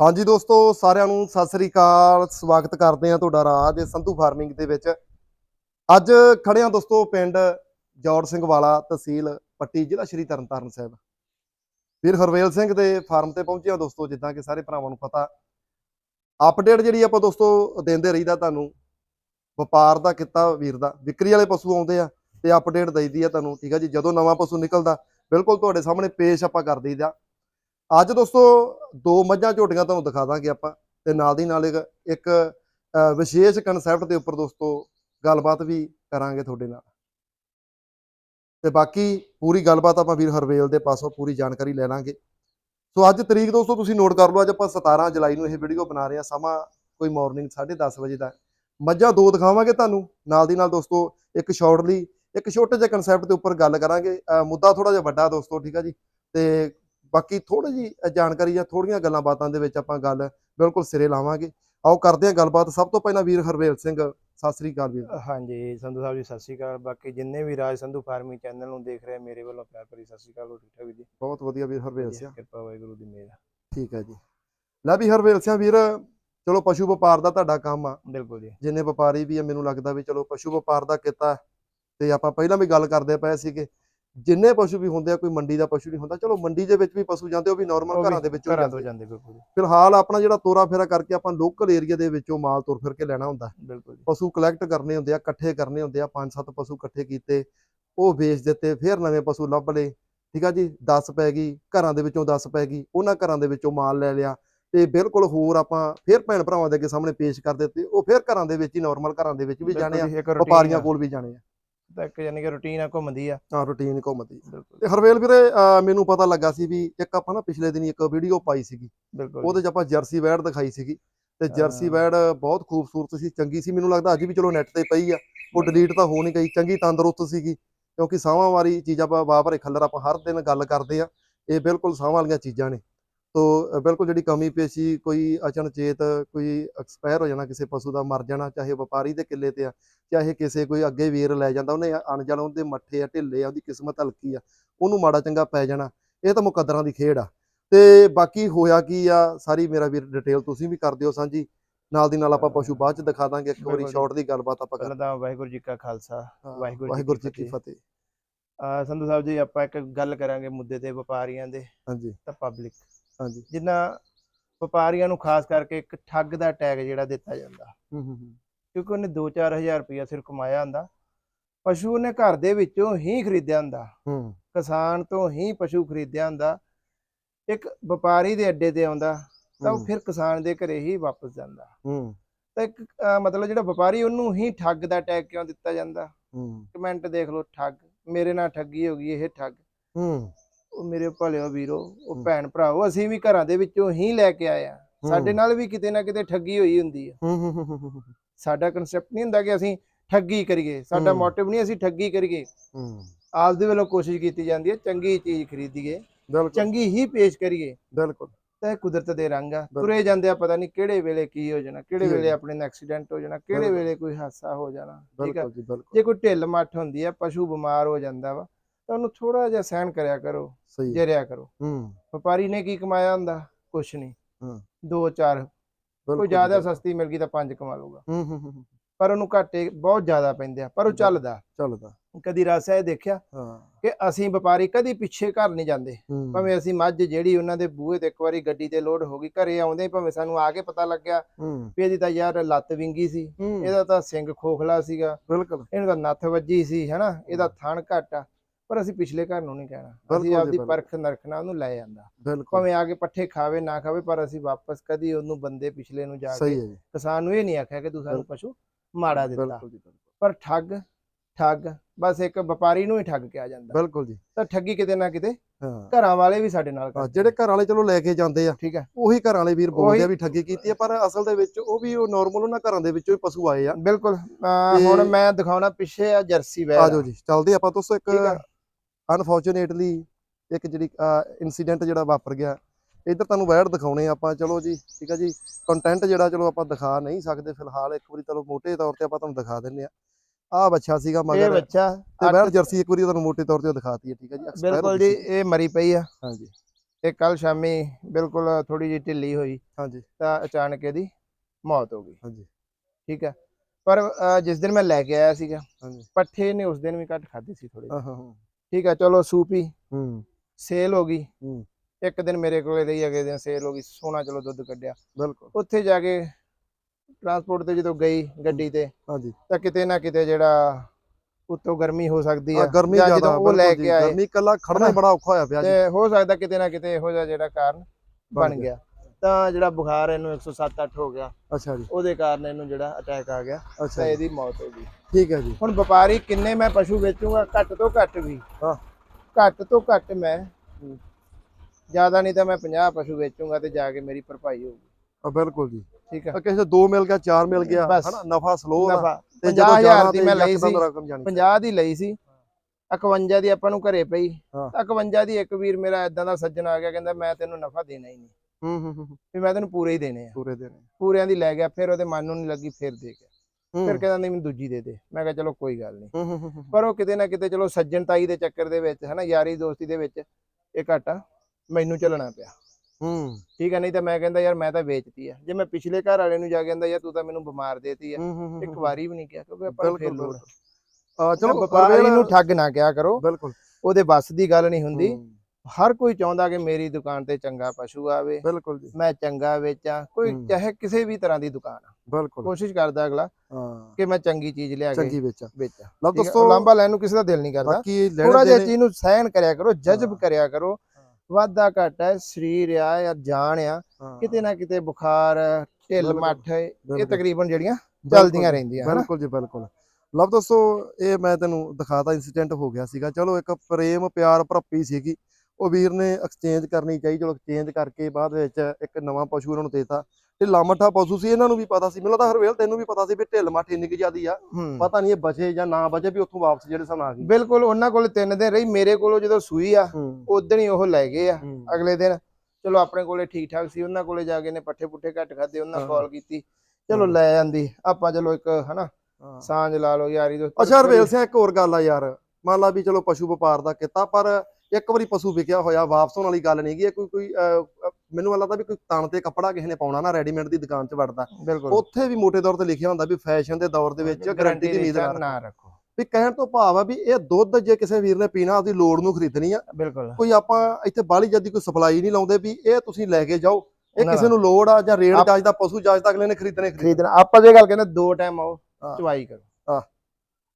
ਹਾਂਜੀ ਦੋਸਤੋ, ਸਾਰਿਆਂ ਨੂੰ ਸਤਿ ਸ੍ਰੀ ਅਕਾਲ। ਸਵਾਗਤ ਕਰਦੇ ਹਾਂ ਤੁਹਾਡਾ ਰਾਜ ਸੰਧੂ ਫਾਰਮਿੰਗ ਦੇ ਵਿੱਚ। ਅੱਜ ਖੜੇ ਹਾਂ ਦੋਸਤੋ ਪਿੰਡ ਜੌੜ ਸਿੰਘ ਵਾਲਾ ਤਹਿਸੀਲ ਪੱਟੀ, ਜ਼ਿਲ੍ਹਾ ਸ਼੍ਰੀ ਤਰਨਤਾਰਨ ਸਾਹਿਬ। ਵੀਰ ਹਰਵੇਲ ਸਿੰਘ ਦੇ ਫਾਰਮ ਤੇ ਪਹੁੰਚੇ ਹਾਂ ਦੋਸਤੋ, ਜਿੱਦਾਂ ਕਿ ਸਾਰੇ ਭਰਾਵਾਂ ਨੂੰ ਪਤਾ। ਅਪਡੇਟ ਜਿਹੜੀ ਆਪਾਂ ਦੋਸਤੋ ਦਿੰਦੇ ਰਹੀਦਾ ਤੁਹਾਨੂੰ। ਵਪਾਰ ਦਾ ਕਿੱਤਾ, ਵੀਰ ਦਾ। ਵਿਕਰੀ ਵਾਲੇ ਪਸ਼ੂ ਆਉਂਦੇ ਆ ਤੇ ਅਪਡੇਟ ਦਈਦੀ ਆ ਤੁਹਾਨੂੰ। ਠੀਕ ਆ ਜੀ, ਜਦੋਂ ਨਵਾਂ ਪਸ਼ੂ ਨਿਕਲਦਾ, ਬਿਲਕੁਲ ਤੁਹਾਡੇ ਸਾਹਮਣੇ ਪੇਸ਼ ਆਪਾਂ ਕਰ ਦਈਦਾ। ਅੱਜ ਦੋਸਤੋ ਦੋ ਮੱਝਾਂ ਝੋਟੀਆਂ ਤੁਹਾਨੂੰ ਦਿਖਾ ਦਾਂਗੇ ਆਪਾਂ ਤੇ ਨਾਲ ਦੀ ਨਾਲ ਇੱਕ ਇੱਕ ਵਿਸ਼ੇਸ਼ ਕਨਸੈਪਟ ਦੇ ਉੱਪਰ ਦੋਸਤੋ ਗੱਲਬਾਤ ਵੀ ਕਰਾਂਗੇ ਤੁਹਾਡੇ ਨਾਲ। ਤੇ ਬਾਕੀ ਪੂਰੀ ਗੱਲਬਾਤ ਆਪਾਂ ਵੀਰ ਹਰਵੇਲ ਦੇ ਪਾਸੋਂ ਪੂਰੀ ਜਾਣਕਾਰੀ ਲੈ ਲਾਂਗੇ। ਸੋ ਅੱਜ ਤਰੀਕ ਦੋਸਤੋ ਤੁਸੀਂ ਨੋਟ ਕਰ ਲਓ, ਅੱਜ ਆਪਾਂ 17 ਜੁਲਾਈ ਨੂੰ ਇਹ ਵੀਡੀਓ ਬਣਾ ਰਹੇ ਹਾਂ, ਸਮਾਂ ਕੋਈ ਮਾਰਨਿੰਗ 10:30 ਵਜੇ ਦਾ। ਮੱਝਾਂ ਦੋ ਦਿਖਾਵਾਂਗੇ ਤੁਹਾਨੂੰ, ਨਾਲ ਦੀ ਨਾਲ ਦੋਸਤੋ ਇੱਕ ਸ਼ਾਰਟਲੀ ਇੱਕ ਛੋਟੇ ਜਿਹੇ ਕਨਸੈਪਟ ਦੇ ਉੱਪਰ ਗੱਲ ਕਰਾਂਗੇ। ਮੁੱਦਾ ਥੋੜਾ ਜਿਹਾ ਵੱਡਾ ਦੋਸਤੋ, ਠੀਕ ਆ ਜੀ? ਤੇ ਬਾਕੀ ਥੋੜੀ ਜੀ ਜਾਣਕਾਰੀ ਜਾਂ ਥੋੜੀਆਂ ਗੱਲਾਂ ਬਾਤਾਂ ਦੇ ਵਿੱਚ ਆਪਾਂ ਗੱਲ ਬਿਲਕੁਲ ਸਿਰੇ ਲਾਵਾਂਗੇ। ਆਓ ਕਰਦੇ ਹਾਂ ਗੱਲਬਾਤ। ਸਭ ਤੋਂ ਪਹਿਲਾਂ ਵੀਰ ਹਰਵੇਲ ਸਿੰਘ ਸਤਿ ਸ੍ਰੀ ਅਕਾਲ ਵੀਰ। ਹਾਂਜੀ ਸੰਧੂ ਸਾਹਿਬ ਜੀ ਸਤਿ ਸ਼੍ਰੀ ਅਕਾਲ। ਬਾਕੀ ਜਿੰਨੇ ਵੀ ਰਾਜ ਸੰਧੂ ਫਾਰਮਿੰਗ ਚੈਨਲ ਨੂੰ ਦੇਖ ਰਹੇ ਮੇਰੇ ਵੱਲੋਂ ਪਿਆਰ ਭਰੀ ਸਤਿ ਸ਼੍ਰੀ ਅਕਾਲ ਹੋਰ ਠੀਕ ਠਾਕ ਜੀ? ਬਹੁਤ ਵਧੀਆ ਵੀਰ ਹਰਵੇਲ ਸਿੰਘ। ਕਿਰਪਾ ਵਾਹਿਗੁਰੂ ਦੀ ਮਿਹਰ ਠੀਕ ਹੈ ਜੀ। ਲੈ ਵੀ ਹਰਵੇਲ ਸਿੰਘ ਵੀਰ ਚਲੋ ਪਸ਼ੂ ਵਪਾਰ ਦਾ ਤੁਹਾਡਾ ਕੰਮ ਆ। ਬਿਲਕੁਲ ਜੀ। ਜਿੰਨੇ ਵਪਾਰੀ ਵੀ ਆ ਮੈਨੂੰ ਲੱਗਦਾ ਵੀ ਚਲੋ ਪਸ਼ੂ ਵਪਾਰ ਦਾ ਕੀਤਾ। ਤੇ ਆਪਾਂ ਪਹਿਲਾਂ ਵੀ ਗੱਲ ਕਰਦੇ ਪਏ ਸੀਗੇ ਜਿੰਨੇ ਪਸ਼ੂ ਵੀ ਹੁੰਦੇ ਆ ਕੋਈ ਮੰਡੀ ਦਾ ਪਸ਼ੂ ਨਹੀਂ ਹੁੰਦਾ। ਚਲੋ ਮੰਡੀ ਦੇ ਵਿੱਚ ਵੀ ਪਸ਼ੂ ਜਾਂਦੇ ਉਹ ਵੀ ਨਾਰਮਲ ਘਰਾਂ ਦੇ ਵਿੱਚੋਂ ਹੀ ਘਰਾਂ ਤੋਂ ਜਾਂਦੇ। ਬਿਲਕੁਲ ਫਿਲਹਾਲ ਆਪਣਾ ਜਿਹੜਾ ਤੋਰਾ ਫੇਰਾ ਕਰਕੇ ਆਪਾਂ ਲੋਕਲ ਏਰੀਆ ਦੇ ਵਿੱਚੋਂ ਮਾਲ ਤੁਰ ਫਿਰ ਕੇ ਲੈਣਾ ਹੁੰਦਾ। ਬਿਲਕੁਲ ਪਸ਼ੂ ਕਲੈਕਟ ਕਰਨੇ ਹੁੰਦੇ ਆ ਇਕੱਠੇ ਕਰਨੇ ਹੁੰਦੇ ਆ ਪੰਜ ਸੱਤ ਪਸ਼ੂ ਇਕੱਠੇ ਕੀਤੇ ਉਹ ਵੇਚ ਦਿੱਤੇ ਫਿਰ ਨਵੇਂ ਪਸ਼ੂ ਲੱਭ ਲਏ। ਠੀਕ ਆ ਜੀ 10 ਪੈ ਗਈ ਘਰਾਂ ਦੇ ਵਿੱਚੋਂ 10 ਪੈ ਗਈ ਉਹਨਾਂ ਘਰਾਂ ਦੇ ਵਿੱਚੋਂ ਮਾਲ ਲੈ ਲਿਆ। ਤੇ ਬਿਲਕੁਲ ਹੋਰ ਆਪਾਂ ਫਿਰ ਭੈਣ ਭਰਾਵਾਂ ਦੇ ਅੱਗੇ ਸਾਹਮਣੇ ਪੇਸ਼ ਕਰ ਦਿੱਤੇ ਉਹ ਫਿਰ ਘਰਾਂ ਦੇ ਵਿੱਚ ਹੀ ਨਾਰਮਲ ਘਰਾਂ ਦੇ ਵਿੱਚ ਵੀ ਜਾਣੇ ਆ ਵਪਾਰੀਆਂ ਕੋਲ ਵੀ ਜਾਣੇ ਆ। ਤਾਂ ਇੱਕ ਯਾਨੀ ਕਿ ਰੁਟੀਨ ਆ ਘੁੰਮਦੀ ਆ। ਹਾਂ ਰੂਟੀਨ ਘੁੰਮਦੀ ਬਿਲਕੁਲ। ਤੇ ਹਰਵੇਲ ਵੀਰੇ ਮੈਨੂੰ ਪਤਾ ਲੱਗਾ ਸੀ ਵੀ ਇੱਕ ਆਪਾਂ ਨਾ ਪਿਛਲੇ ਦਿਨੀ ਇੱਕ ਵੀਡੀਓ ਪਾਈ ਸੀਗੀ। ਬਿਲਕੁਲ ਉਹਦੇ 'ਚ ਆਪਾਂ ਜਰਸੀ ਵੈੜ ਦਿਖਾਈ ਸੀਗੀ। ਤੇ ਜਰਸੀ। ਵੈੜ ਬਹੁਤ ਖੂਬਸੂਰਤ ਸੀ ਚੰਗੀ ਸੀ। ਮੈਨੂੰ ਲੱਗਦਾ ਅੱਜ ਵੀ ਚਲੋ ਨੈਟ ਤੇ ਪਈ ਆ। ਉਹ ਡਿਲੀਟ ਤਾਂ ਹੋ ਨਹੀਂ ਗਈ। ਚੰਗੀ ਤੰਦਰੁਸਤ ਸੀਗੀ। ਕਿਉਂਕਿ ਸਾਵਾਂ ਵਾਲੀ ਚੀਜ਼ ਆਪਾਂ ਵਾਪਰੇ ਖੱਲਰ ਆਪਾਂ ਹਰ ਦਿਨ ਗੱਲ ਕਰਦੇ ਆ। ਇਹ ਬਿਲਕੁਲ ਸਾਵਾਂ ਵਾਲੀਆਂ ਚੀਜ਼ਾਂ ਨੇ। ਤੋ ਬਿਲਕੁਲ ਜਿਹੜੀ ਕਮੀ ਪੇਸ਼ੀ ਕੋਈ ਅਚਨਚੇਤ ਕੋਈ ਐਕਸਪਾਇਰ ਹੋ ਜਾਣਾ ਕਿਸੇ ਪਸ਼ੂ ਦਾ ਮਰ ਜਾਣਾ ਚਾਹੇ ਵਪਾਰੀ ਦੇ ਕਿੱਲੇ ਤੇ ਆ ਚਾਹੇ ਕਿਸੇ ਕੋਈ ਅੱਗੇ ਵੀਰ ਲੈ ਜਾਂਦਾ ਉਹਨੇ ਅਣਜਾਣ ਉਹਦੇ ਮੱਠੇ ਆ ਢਿੱਲੇ ਆ ਉਹਦੀ ਕਿਸਮਤ ਹਲਕੀ ਆ ਉਹਨੂੰ ਮਾੜਾ ਚੰਗਾ ਪੈ ਜਾਣਾ ਇਹ ਤਾਂ ਮੁਕੱਦਰਾਂ ਦੀ ਖੇਡ ਆ। ਤੇ ਬਾਕੀ ਹੋਇਆ ਕੀ ਆ ਸਾਰੀ ਮੇਰਾ ਵੀਰ ਡਿਟੇਲ ਤੁਸੀਂ ਵੀ ਕਰ ਦਿਓ ਸਾਂਝੀ ਨਾਲ ਦੀ ਨਾਲ ਆਪਾਂ ਪਸ਼ੂ ਬਾਅਦ ਚ ਦਿਖਾ ਦਾਂਗੇ ਇੱਕ ਵਾਰੀ। ਸ਼ਾਰਟ ਦੀ ਗੱਲਬਾਤ ਆਪਾਂ ਕਰ ਪਹਿਲਾਂ ਤਾਂ ਵਾਹਿਗੁਰੂ ਜੀ ਕਾ ਖਾਲਸਾ ਵਾਹਿਗੁਰੂ ਜੀ ਕੀ ਫਤਿਹ। ਸੰਧੂ ਸਾਹਿਬ ਜੀ ਆਪਾਂ ਇੱਕ ਗੱਲ ਕਰਾਂਗੇ ਮੁੱਦੇ ਤੇ ਵਪਾਰੀਆਂ ਦੇ ਹਾਂਜੀ। ਤਾਂ ਪਬਲਿਕ ਹਾਂਜੀ। ਜਿਨ੍ਹਾਂ ਵਪਾਰੀਆਂ ਨੂੰ ਖਾਸ ਕਰਕੇ ਇੱਕ ਠੱਗ ਦਾ ਟੈਗ ਜਿਹੜਾ ਦਿੱਤਾ ਜਾਂਦਾ। ਹੂੰ ਹੂੰ ਕਿਉਂਕਿ ਉਹਨੇ 2-4000 ਰੁਪਇਆ ਸਿਰ ਕਮਾਇਆ ਹੁੰਦਾ। ਪਸ਼ੂ ਉਹਨੇ ਘਰ ਦੇ ਵਿੱਚੋਂ ਹੀ ਖਰੀਦਿਆ ਹੁੰਦਾ। ਹੂੰ। ਕਿਸਾਨ ਤੋਂ ਹੀ ਪਸ਼ੂ ਖਰੀਦਿਆ ਹੁੰਦਾ। ਇੱਕ ਵਪਾਰੀ ਦੇ ਅੱਡੇ ਤੇ ਆਉਂਦਾ ਤਾਂ ਉਹ ਫਿਰ ਕਿਸਾਨ ਦੇ ਘਰੇ ਹੀ ਵਾਪਸ ਜਾਂਦਾ। ਹੂੰ। ਤਾਂ ਇੱਕ ਮਤਲਬ ਜਿਹੜਾ ਵਪਾਰੀ ਉਹਨੂੰ ਹੀ ਠੱਗ ਦਾ ਟੈਗ ਕਿਉਂ ਦਿੱਤਾ ਜਾਂਦਾ? ਹੂੰ। ਕਮੈਂਟ ਦੇਖ ਲਓ ਠੱਗ। ਮੇਰੇ ਨਾਲ ਠੱਗੀ ਹੋ ਗਈ ਇਹ ਠੱਗ। ਹੂੰ। ਉਹ ਮੇਰੇ ਭਲਿਓ ਵੀਰੋ ਉਹ। ਭੈਣ ਭਰਾਓ ਅਸੀਂ ਵੀ ਘਰਾਂ ਦੇ ਵਿੱਚੋਂ ਹੀ ਲੈ ਕੇ ਆਏ ਆ। ਸਾਡੇ ਨਾਲ ਵੀ ਕਿਤੇ ਨਾ ਕਿਤੇ ਠੱਗੀ ਹੋਈ ਹੁੰਦੀ ਹੈ ਸਾਡਾ ਕਨਸੈਪਟ ਨਹੀਂ ਹੁੰਦਾ ਕਿ ਅਸੀਂ ਠੱਗੀ ਕਰੀਏ। ਸਾਡਾ। ਮੋਟਿਵ ਨਹੀਂ ਅਸੀਂ ਠੱਗੀ ਕਰੀਏ। ਹੂੰ। ਆਪਦੇ ਵੱਲੋਂ ਕੋਸ਼ਿਸ਼ ਕੀਤੀ ਜਾਂਦੀ ਹੈ ਚੰਗੀ ਚੀਜ਼ ਖਰੀਦੀਏ ਚੰਗੀ ਹੀ ਪੇਸ਼ ਕਰੀਏ। ਬਿਲਕੁਲ। ਤਾਂ ਇਹ ਕੁਦਰਤ ਦੇ ਰੰਗ ਆ। ਤੁਰੇ ਜਾਂਦੇ ਆ ਪਤਾ ਨਹੀਂ ਕਿਹੜੇ ਵੇਲੇ ਕੀ ਹੋ ਜਾਣਾ ਕਿਹੜੇ ਵੇਲੇ। ਆਪਣੇ ਨਾਲ ਐਕਸੀਡੈਂਟ ਹੋ ਜਾਣਾ ਕਿਹੜੇ। ਵੇਲੇ ਕੋਈ ਹਾਦਸਾ ਹੋ ਜਾਣਾ ਠੀਕ ਆ? ਜੇ ਕੋਈ ਢਿੱਲ ਮੱਠ ਹੁੰਦੀ ਆ ਪਸ਼ੂ ਬਿਮਾਰ ਹੋ ਜਾਂਦਾ ਵਾ ਤਾਂ ਉਹਨੂੰ ਥੋੜਾ ਜਿਹਾ ਸਹਿਣ ਕਰਿਆ ਕਰੋ ਸਹੀ। ਜਰਿਆ ਕਰੋ। ਹੂੰ। ਵਪਾਰੀ ਨੇ ਕੀ ਕਮਾਇਆ ਹੁੰਦਾ? ਕੁਛ ਨਹੀਂ। ਹਾਂ। ਦੋ ਚਾਰ। ਬਿਲਕੁਲ ਕੋਈ ਜੀ, ਜ਼ਿਆਦਾ। ਸਸਤੀ ਮਿਲ ਗਈ ਤਾਂ ਪੰਜ ਕਮਾ ਲਊਗਾ। ਹੂੰ ਹੂੰ ਪਰ ਉਹਨੂੰ ਘਾਟੇ ਬਹੁਤ ਜ਼ਿਆਦਾ ਪੈਂਦੇ ਆ ਪਰ ਉਹ। ਚੱਲਦਾ। ਚੱਲਦਾ। ਕਦੀ ਰਾਸਾ ਇਹ ਦੇਖਿਆ ਹਾਂ। ਕਿ ਅਸੀਂ ਵਪਾਰੀ ਕਦੀ ਪਿੱਛੇ ਘਰ ਨਹੀਂ ਜਾਂਦੇ। ਭਾਵੇਂ ਅਸੀਂ ਮੱਝ ਜਿਹੜੀ ਉਹਨਾਂ ਦੇ ਬੂਹੇ ਤੇ ਇੱਕ ਵਾਰੀ ਗੱਡੀ ਤੇ ਲੋਡ ਹੋ ਗਈ ਘਰੇ ਆਉਂਦੇ ਭਾਵੇਂ ਸਾਨੂੰ ਆ ਕੇ ਪਤਾ ਲੱਗਿਆ ਵੀ ਇਹਦੀ ਤਾਂ ਯਾਰ ਲੱਤ ਵਿੰਗੀ ਸੀ। ਇਹਦਾ ਤਾਂ ਸਿੰਘ ਖੋਖਲਾ ਸੀਗਾ। ਬਿਲਕੁਲ। ਇਹਨੂੰ ਤਾਂ ਨੱਥ ਵੱਜੀ ਸੀ ਹਨਾ? ਇਹਦਾ ਥਣ ਘੱਟ ਪਰ ਅਸੀਂ ਪਿਛਲੇ ਘਰ ਨੂੰ ਨਹੀਂ ਕਹਿਣਾ। ਅਸੀਂ ਆਪਦੀ। ਪਰਖ ਨਰਖਣਾ ਉਹਨੂੰ ਲੈ ਜਾਂਦਾ। ਭਾਵੇਂ ਆ ਕੇ ਪੱਠੇ ਖਾਵੇ ਨਾ ਖਾਵੇ ਪਰ ਅਸੀਂ ਵਾਪਸ ਕਦੀ ਉਹਨੂੰ ਬੰਦੇ ਪਿਛਲੇ ਨੂੰ ਜਾ ਕੇ ਕਿਸਾਨ ਨੂੰ ਇਹ ਨਹੀਂ ਆਖਿਆ ਕਿ ਤੂੰ ਸਾਨੂੰ। ਪਸ਼ੂ ਮਾੜਾ ਦਿੱਤਾ। ਪਰ ਠੱਗ ਠੱਗ ਬਸ ਇੱਕ ਵਪਾਰੀ ਨੂੰ ਹੀ ਠੱਗ ਕਿਹਾ ਜਾਂਦਾ। ਬਿਲਕੁਲ ਜੀ। ਤਾਂ ਠੱਗੀ ਕਿਤੇ ਨਾ ਕਿਤੇ ਘਰਾਂ ਵਾਲੇ ਵੀ ਸਾਡੇ ਨਾਲ ਕਰਦੇ ਜਿਹੜੇ ਘਰ ਵਾਲੇ ਚਲੋ ਲੈ ਕੇ ਜਾਂਦੇ ਆ। ਠੀਕ ਹੈ। ਉਹੀ ਘਰਾਂ ਵਾਲੇ ਵੀਰ ਬੋਲਦੇ ਆ ਵੀ ਠੱਗੀ ਕੀਤੀ ਹੈ ਪਰ ਅਸਲ ਦੇ ਵਿੱਚ ਉਹ ਵੀ ਉਹ ਨਾਰਮਲ ਉਹਨਾਂ ਘਰਾਂ ਦੇ ਵਿੱਚੋਂ ਹੀ ਪਸ਼ੂ ਆਏ ਆ। ਬਿਲਕੁਲ। ਹੁਣ ਮੈਂ ਦਿਖਾਉਣਾ ਪਿੱਛੇ ਆ ਜਰਸੀ ਵੈੜ ਆਜੋ ਜੀ ਚੱਲਦੇ ਆਪਾਂ ਦੋਸਤੋ ਇੱਕ ਆ ਅਨਫੋਰਚੂਨੇਟਲੀ ਇੱਕ ਜਿਹੜੀ ਇਨਸੀਡੈਂਟ ਜਿਹੜਾ ਵਾਪਰ ਗਿਆ ਇੱਧਰ ਤੁਹਾਨੂੰ ਵੈੜ ਦਿਖਾਉਣੇ ਆਪਾਂ ਚਲੋ ਜੀ ਠੀਕ ਆ ਜੀ ਕੰਟੈਂਟ ਜਿਹੜਾ ਚਲੋ ਆਪਾਂ ਦਿਖਾ ਨਹੀਂ ਸਕਦੇ ਫਿਲਹਾਲ ਇੱਕ ਵਾਰੀ ਚਲੋ ਮੋਟੇ ਤੌਰ ਤੇ ਆਪਾਂ ਤੁਹਾਨੂੰ ਦਿਖਾ ਦਿੰਨੇ ਆ। ਆ ਬੱਚਾ ਸੀਗਾ ਮਗਰ ਇਹ ਬੱਚਾ ਤੇ ਵੈੜ ਜਰਸੀ ਇੱਕ ਵਾਰੀ ਤੁਹਾਨੂੰ ਮੋਟੇ ਤੌਰ ਤੇ ਦਿਖਾਤੀ ਹੈ ਠੀਕ ਆ ਜੀ ਬਿਲਕੁਲ ਜੀ ਇਹ ਮਰੀ ਪਈ ਆ। ਹਾਂਜੀ। ਇਹ ਕੱਲ ਸ਼ਾਮੀ ਬਿਲਕੁਲ ਥੋੜੀ ਜਿਹੀ ਢਿੱਲੀ ਹੋਈ ਹਾਂਜੀ। ਤਾਂ ਅਚਾਨਕ ਇਹਦੀ ਮੌਤ ਹੋ ਗਈ। ਹਾਂਜੀ। ਠੀਕ ਆ। ਪਰ ਜਿਸ ਦਿਨ ਮੈਂ ਲੈ ਕੇ ਆਇਆ ਸੀਗਾ ਪੱਠੇ ਨੇ ਉਸ ਦਿਨ ਵੀ ਘੱਟ ਖਾਧੇ ਸੀ ਥੋੜੇ ਠੀਕ ਹੈ ਚਲੋ ਸੂਪੀ। ਹੂੰ। ਸੇਲ ਹੋ ਗਈ। ਹੂੰ। ਇੱਕ ਦਿਨ ਮੇਰੇ ਕੋਲੇ ਰਹੀ ਅਗਲੇ ਦਿਨ ਸੇਲ ਹੋ ਗਈ ਸੋਹਣਾ ਚਲੋ ਦੁੱਧ ਕੱਢਿਆ। ਬਿਲਕੁਲ। ਉੱਥੇ ਜਾ ਕੇ ਟਰਾਂਸਪੋਰਟ ਤੇ ਜਦੋਂ ਗਈ ਗੱਡੀ ਤੇ ਹਾਂਜੀ। ਤਾਂ ਕਿਤੇ ਨਾ ਕਿਤੇ ਜਿਹੜਾ ਉੱਤੋਂ ਗਰਮੀ ਹੋ ਸਕਦੀ ਆ ਗਰਮੀ ਜ਼ਿਆਦਾ ਉਹ ਲੈ ਕੇ ਆਏ। ਗਰਮੀ ਕੱਲਾ ਖੜਨਾ ਹੀ? ਬੜਾ ਔਖਾ ਹੋਇਆ ਪਿਆ ਜੀ। ਤੇ ਹੋ ਸਕਦਾ ਕਿਤੇ ਨਾ ਕਿਤੇ ਇਹੋ ਜਿਹਾ ਜਿਹੜਾ ਕਾਰਨ ਬਣ ਗਿਆ। ਤਾਂ ਜਿਹੜਾ ਬੁਖਾਰ ਇਹਨੂੰ 107 8 ਹੋ ਗਿਆ। ਅੱਛਾ ਜੀ। ਉਹਦੇ ਕਾਰਨ ਇਹਨੂੰ ਜਿਹੜਾ ਅਟੈਕ ਆ ਗਿਆ। ਅੱਛਾ ਤਾਂ ਇਹਦੀ ਮੌਤ ਹੋ ਗਈ। ਠੀਕ ਹੈ ਜੀ। ਹੁਣ ਵਪਾਰੀ ਕਿੰਨੇ ਮੈਂ ਪਸ਼ੂ ਵੇਚੂਗਾ? ਘੱਟ ਤੋਂ ਘੱਟ ਵੀ। ਹਾਂ। ਘੱਟ ਤੋਂ ਘੱਟ ਮੈਂ। ਜ਼ਿਆਦਾ ਨਹੀਂ ਤਾਂ ਮੈਂ 50 ਪਸ਼ੂ ਵੇਚੂਗਾ ਤੇ ਜਾ ਕੇ ਮੇਰੀ ਭਰਪਾਈ ਹੋਊਗੀ। ਆ ਬਿਲਕੁਲ ਜੀ। ਠੀਕ ਹੈ ਕਿਸੇ ਦੋ ਮਿਲ ਗਿਆ ਚਾਰ ਮਿਲ ਗਿਆ। ਹਨਾ? ਨਫਾ ਸਲੋ ਨਫਾ। ਤੇ ਜਦੋਂ 50000 ਜਾਣਾ ਦੀ ਮੈਂ ਲਈ ਸੀ। ਰਕਮ ਜਾਣੀ। 50 ਦੀ ਲਈ ਸੀ। 51 ਦੀ ਆਪਾਂ ਨੂੰ ਘਰੇ ਪਈ। ਹਾਂ। ਤਾਂ 51 ਦੀ ਇੱਕ ਵੀਰ ਮੇਰਾ ਇਦਾਂ ਦਾ ਸੱਜਣ ਆ ਗਿਆ ਕਹਿੰਦਾ ਮੈਂ ਤੈਨੂੰ ਨਫਾ ਦੇਣਾ ਹੀ ਨਹੀਂ। ਹੂੰ ਹੂੰ ਹੂੰ ਵੀ ਮੈਂ ਤੈਨੂੰ ਪੂਰੇ ਹੀ ਦੇਣੇ ਆ। ਪੂਰੇ ਦਿਨ ਪੂਰਿਆਂ ਦੀ ਲੈ ਗਿਆ ਫਿਰ ਉਹਦੇ ਮਨ ਨੂੰ ਨਹੀਂ ਲੱਗੀ ਫਿਰ ਦੇ ਗਿਆ। ਫਿਰ ਕਹਿੰਦਾ ਨਹੀਂ ਮੈਨੂੰ ਦੂਜੀ ਦੇ ਦੇ। ਮੈਂ ਕਿਹਾ ਚਲੋ ਕੋਈ ਗੱਲ ਨਹੀਂ ਪਰ ਉਹ ਕਿਤੇ ਨਾ ਕਿਤੇ ਚਲੋ ਸੱਜਣਤਾਈ ਦੇ ਚੱਕਰ ਦੇ ਵਿੱਚ ਹਨਾ ਯਾਰੀ ਦੋਸਤੀ ਦੇ ਵਿੱਚ ਇਹ ਘਾਟਾ ਮੈਨੂੰ ਚੱਲਣਾ ਪਿਆ। ਹੂੰ। ਠੀਕ ਹੈ ਨਹੀਂ ਤਾਂ ਮੈਂ ਕਹਿੰਦਾ ਯਾਰ ਮੈਂ ਤਾਂ ਵੇਚਤੀ ਆ। ਜੇ ਮੈਂ ਪਿਛਲੇ ਘਰ ਵਾਲੇ ਨੂੰ ਜਾ ਕੇ ਕਹਿੰਦਾ ਯਾਰ ਤੂੰ ਤਾਂ ਮੈਨੂੰ ਬਿਮਾਰ ਦੇਤੀ ਆ। ਇੱਕ। ਵਾਰੀ ਵੀ ਨਹੀਂ ਕਿਹਾ ਕਿਉਂਕਿ ਆਪਾਂ ਨੂੰ ਫਿਰ ਲੋੜ ਚਲੋ ਵਪਾਰੀ ਨੂੰ ਠੱਗ ਨਾ ਕਿਹਾ ਕਰੋ। ਬਿਲਕੁਲ। ਉਹਦੇ ਵੱਸ ਦੀ ਗੱਲ ਨਹੀਂ ਹੁੰਦੀ। ਹਰ ਕੋਈ ਚਾਹੁੰਦਾ ਕਿ ਮੇਰੀ ਦੁਕਾਨ ਤੇ ਚੰਗਾ ਪਸ਼ੂ ਆਵੇ ਬਿਲਕੁਲ ਜੀ। ਮੈਂ ਚੰਗਾ ਵੇਚਾਂ ਕੋਈ। ਚਾਹੇ ਕਿਸੇ ਵੀ ਤਰ੍ਹਾਂ ਦੀ ਦੁਕਾਨ ਆ। ਬਿਲਕੁਲ। ਕੋਸ਼ਿਸ਼ ਕਰਦਾ ਅਗਲਾ ਕਿ ਮੈਂ ਚੰਗੀ ਚੀਜ਼ ਲਿਆ ਕੇ ਚੰਗੀ ਵਿੱਚ। ਵੇਚਾਂ। ਲਓ? ਦੋਸਤੋ ਲਾਂਬਾ ਲੈਣ ਨੂੰ ਕਿਸੇ ਦਾ ਦਿਲ ਨਹੀਂ ਕਰਦਾ। ਥੋੜਾ ਜਿਹਾ ਚੀਜ਼ ਨੂੰ ਸਹਿਣ ਕਰਿਆ ਕਰੋ ਜਜ਼ਬ। ਕਰਿਆ ਕਰੋ। ਵਾਧਾ ਘਾਟਾ ਹੈ ਸਰੀਰ ਆ ਜਾਂ ਜਾਨ ਆ ਕਿਤੇ ਨਾ ਕਿਤੇ ਬੁਖਾਰ ਢਿੱਲ ਮੱਠ ਇਹ। ਤਕਰੀਬਨ ਜਿਹੜੀਆਂ ਚੱਲਦੀਆਂ ਰਹਿੰਦੀਆਂ ਬਿਲਕੁਲ ਜੀ ਬਿਲਕੁਲ। ਲਓ ਦੋਸਤੋ ਇਹ ਮੈਂ ਤੈਨੂੰ ਦਿਖਾਤਾ ਇਨਸੀਡੈਂਟ ਹੋ ਗਿਆ ਸੀਗਾ। ਚਲੋ ਇੱਕ ਪ੍ਰੇਮ ਪਿਆਰ ਭਰਪੀ ਸੀਗੀ। ਉਹ ਵੀਰ ਨੇ ਐਕਸਚੇਂਜ ਕਰਨੀ ਚਾਹੀ ਚਲੋ ਐਕਸਚੇਂਜ ਕਰਕੇ ਬਾਅਦ ਵਿੱਚ ਇੱਕ ਨਵਾਂ ਪਸ਼ੂ ਉਹਨਾਂ ਨੂੰ ਦੇਤਾ। ਢਿੱਲਾ ਮੱਠਾ ਪਸ਼ੂ ਸੀ ਇਹਨਾਂ ਨੂੰ ਵੀ ਪਤਾ ਸੀ। ਮੈਨੂੰ ਲੱਗਦਾ ਹਰਵੇਲ ਤੈਨੂੰ ਵੀ ਪਤਾ ਸੀ ਵੀ ਢਿੱਲ ਮੱਠ ਇੰਨੀ ਕਿ ਜ਼ਿਆਦੀ ਆ। ਪਤਾ ਨਹੀਂ ਇਹ ਬਚੇ ਜਾਂ ਨਾ ਬਚੇ ਵੀ ਉੱਥੋਂ ਵਾਪਸ ਜਿਹੜੇ ਸਨ ਆ ਗਈ ਬਿਲਕੁਲ ਉਹਨਾਂ ਕੋਲ ਤਿੰਨ ਦਿਨ ਰਹੀ। ਮੇਰੇ ਕੋਲੋਂ ਜਦੋਂ ਸੂਈ ਆ ਉਦੋਂ ਹੀ ਉਹ ਲੈ ਗਏ ਆ। ਅਗਲੇ ਦਿਨ ਚਲੋ ਆਪਣੇ ਕੋਲੇ ਠੀਕ ਠਾਕ ਸੀ। ਉਹਨਾਂ ਕੋਲੇ ਜਾ ਕੇ ਨੇ ਪੱਠੇ ਪੁੱਠੇ ਘੱਟ ਖਾਦੇ ਉਹਨਾਂ। ਕਾਲ ਕੀਤੀ। ਚਲੋ। ਲੈ ਜਾਂਦੀ ਆਪਾਂ ਚਲੋ ਇੱਕ ਹਨਾ। ਸਾਂਝ ਲਾ ਲਓ ਯਾਰੀ ਦੋਸਤ। ਅੱਛਾ ਹਰਵੇਲ ਸਿੰਘ ਇੱਕ ਹੋਰ ਗੱਲ ਆ ਯਾਰ। ਮੰਨ ਲਾ ਵੀ ਚਲੋ ਪਸ਼ੂ ਵਪਾਰ ਦਾ ਕੀਤਾ ਪਰ ਇੱਕ ਵਾਰੀ ਪਸ਼ੂ ਵਿਕਿਆ ਹੋਇਆ ਵਾਪਸ ਹੋਣ ਵਾਲੀ ਗੱਲ ਨਹੀਂ ਗੀ ਇਹ ਕੋਈ ਕੋਈ ਮੈਨੂੰ ਲੱਗਦਾ ਵੀ ਕੋਈ ਤਣ ਤੇ ਕੱਪੜਾ ਕਿਸੇ ਨੇ ਪਾਉਣਾ ਨਾ ਰੈਡੀਮੇਡ ਦੀ ਦੁਕਾਨ 'ਚ ਵੜਦਾ। ਉੱਥੇ ਵੀ ਮੋٹے ਤੌਰ ਤੇ ਲਿਖਿਆ ਹੁੰਦਾ ਵੀ ਫੈਸ਼ਨ ਦੇ ਦੌਰ ਦੇ ਵਿੱਚ ਗਾਰੰਟੀ ਦੀ ਉਮੀਦ ਨਾ ਰੱਖੋ। ਵੀ ਕਹਿਣ ਤੋਂ ਭਾਵ ਆ ਵੀ ਇਹ ਦੁੱਧ ਜੇ ਕਿਸੇ ਵੀਰ ਨੇ ਪੀਣਾ ਉਹਦੀ ਲੋੜ ਨੂੰ ਖਰੀਦਣੀ ਆ। ਬਿਲਕੁਲ। ਕੋਈ ਆਪਾਂ ਇੱਥੇ ਬਾਹਲੀ ਜੱਦੀ ਕੋਈ ਸਪਲਾਈ ਨਹੀਂ ਲਾਉਂਦੇ ਵੀ ਇਹ ਤੁਸੀਂ ਲੈ ਕੇ ਜਾਓ। ਇਹ ਕਿਸੇ ਨਾ। ਲੋੜ ਆ ਜਾਂ ਆਪ- ਜਾਜ ਦਾ ਪਸ਼ੂ ਜਾਜ ਦਾ ਅਗਲੇ ਨੇ ਖਰੀਦਣੇ ਖਰੀਦ ਖਰੀਦਣਾ। ਆਪਾਂ ਜੇ ਗੱਲ ਕਹਿੰਦੇ ਦੋ ਟਾਈਮ ਆਓ। ਚਵਾਈ ਕਰੋ। ਹਾਂ।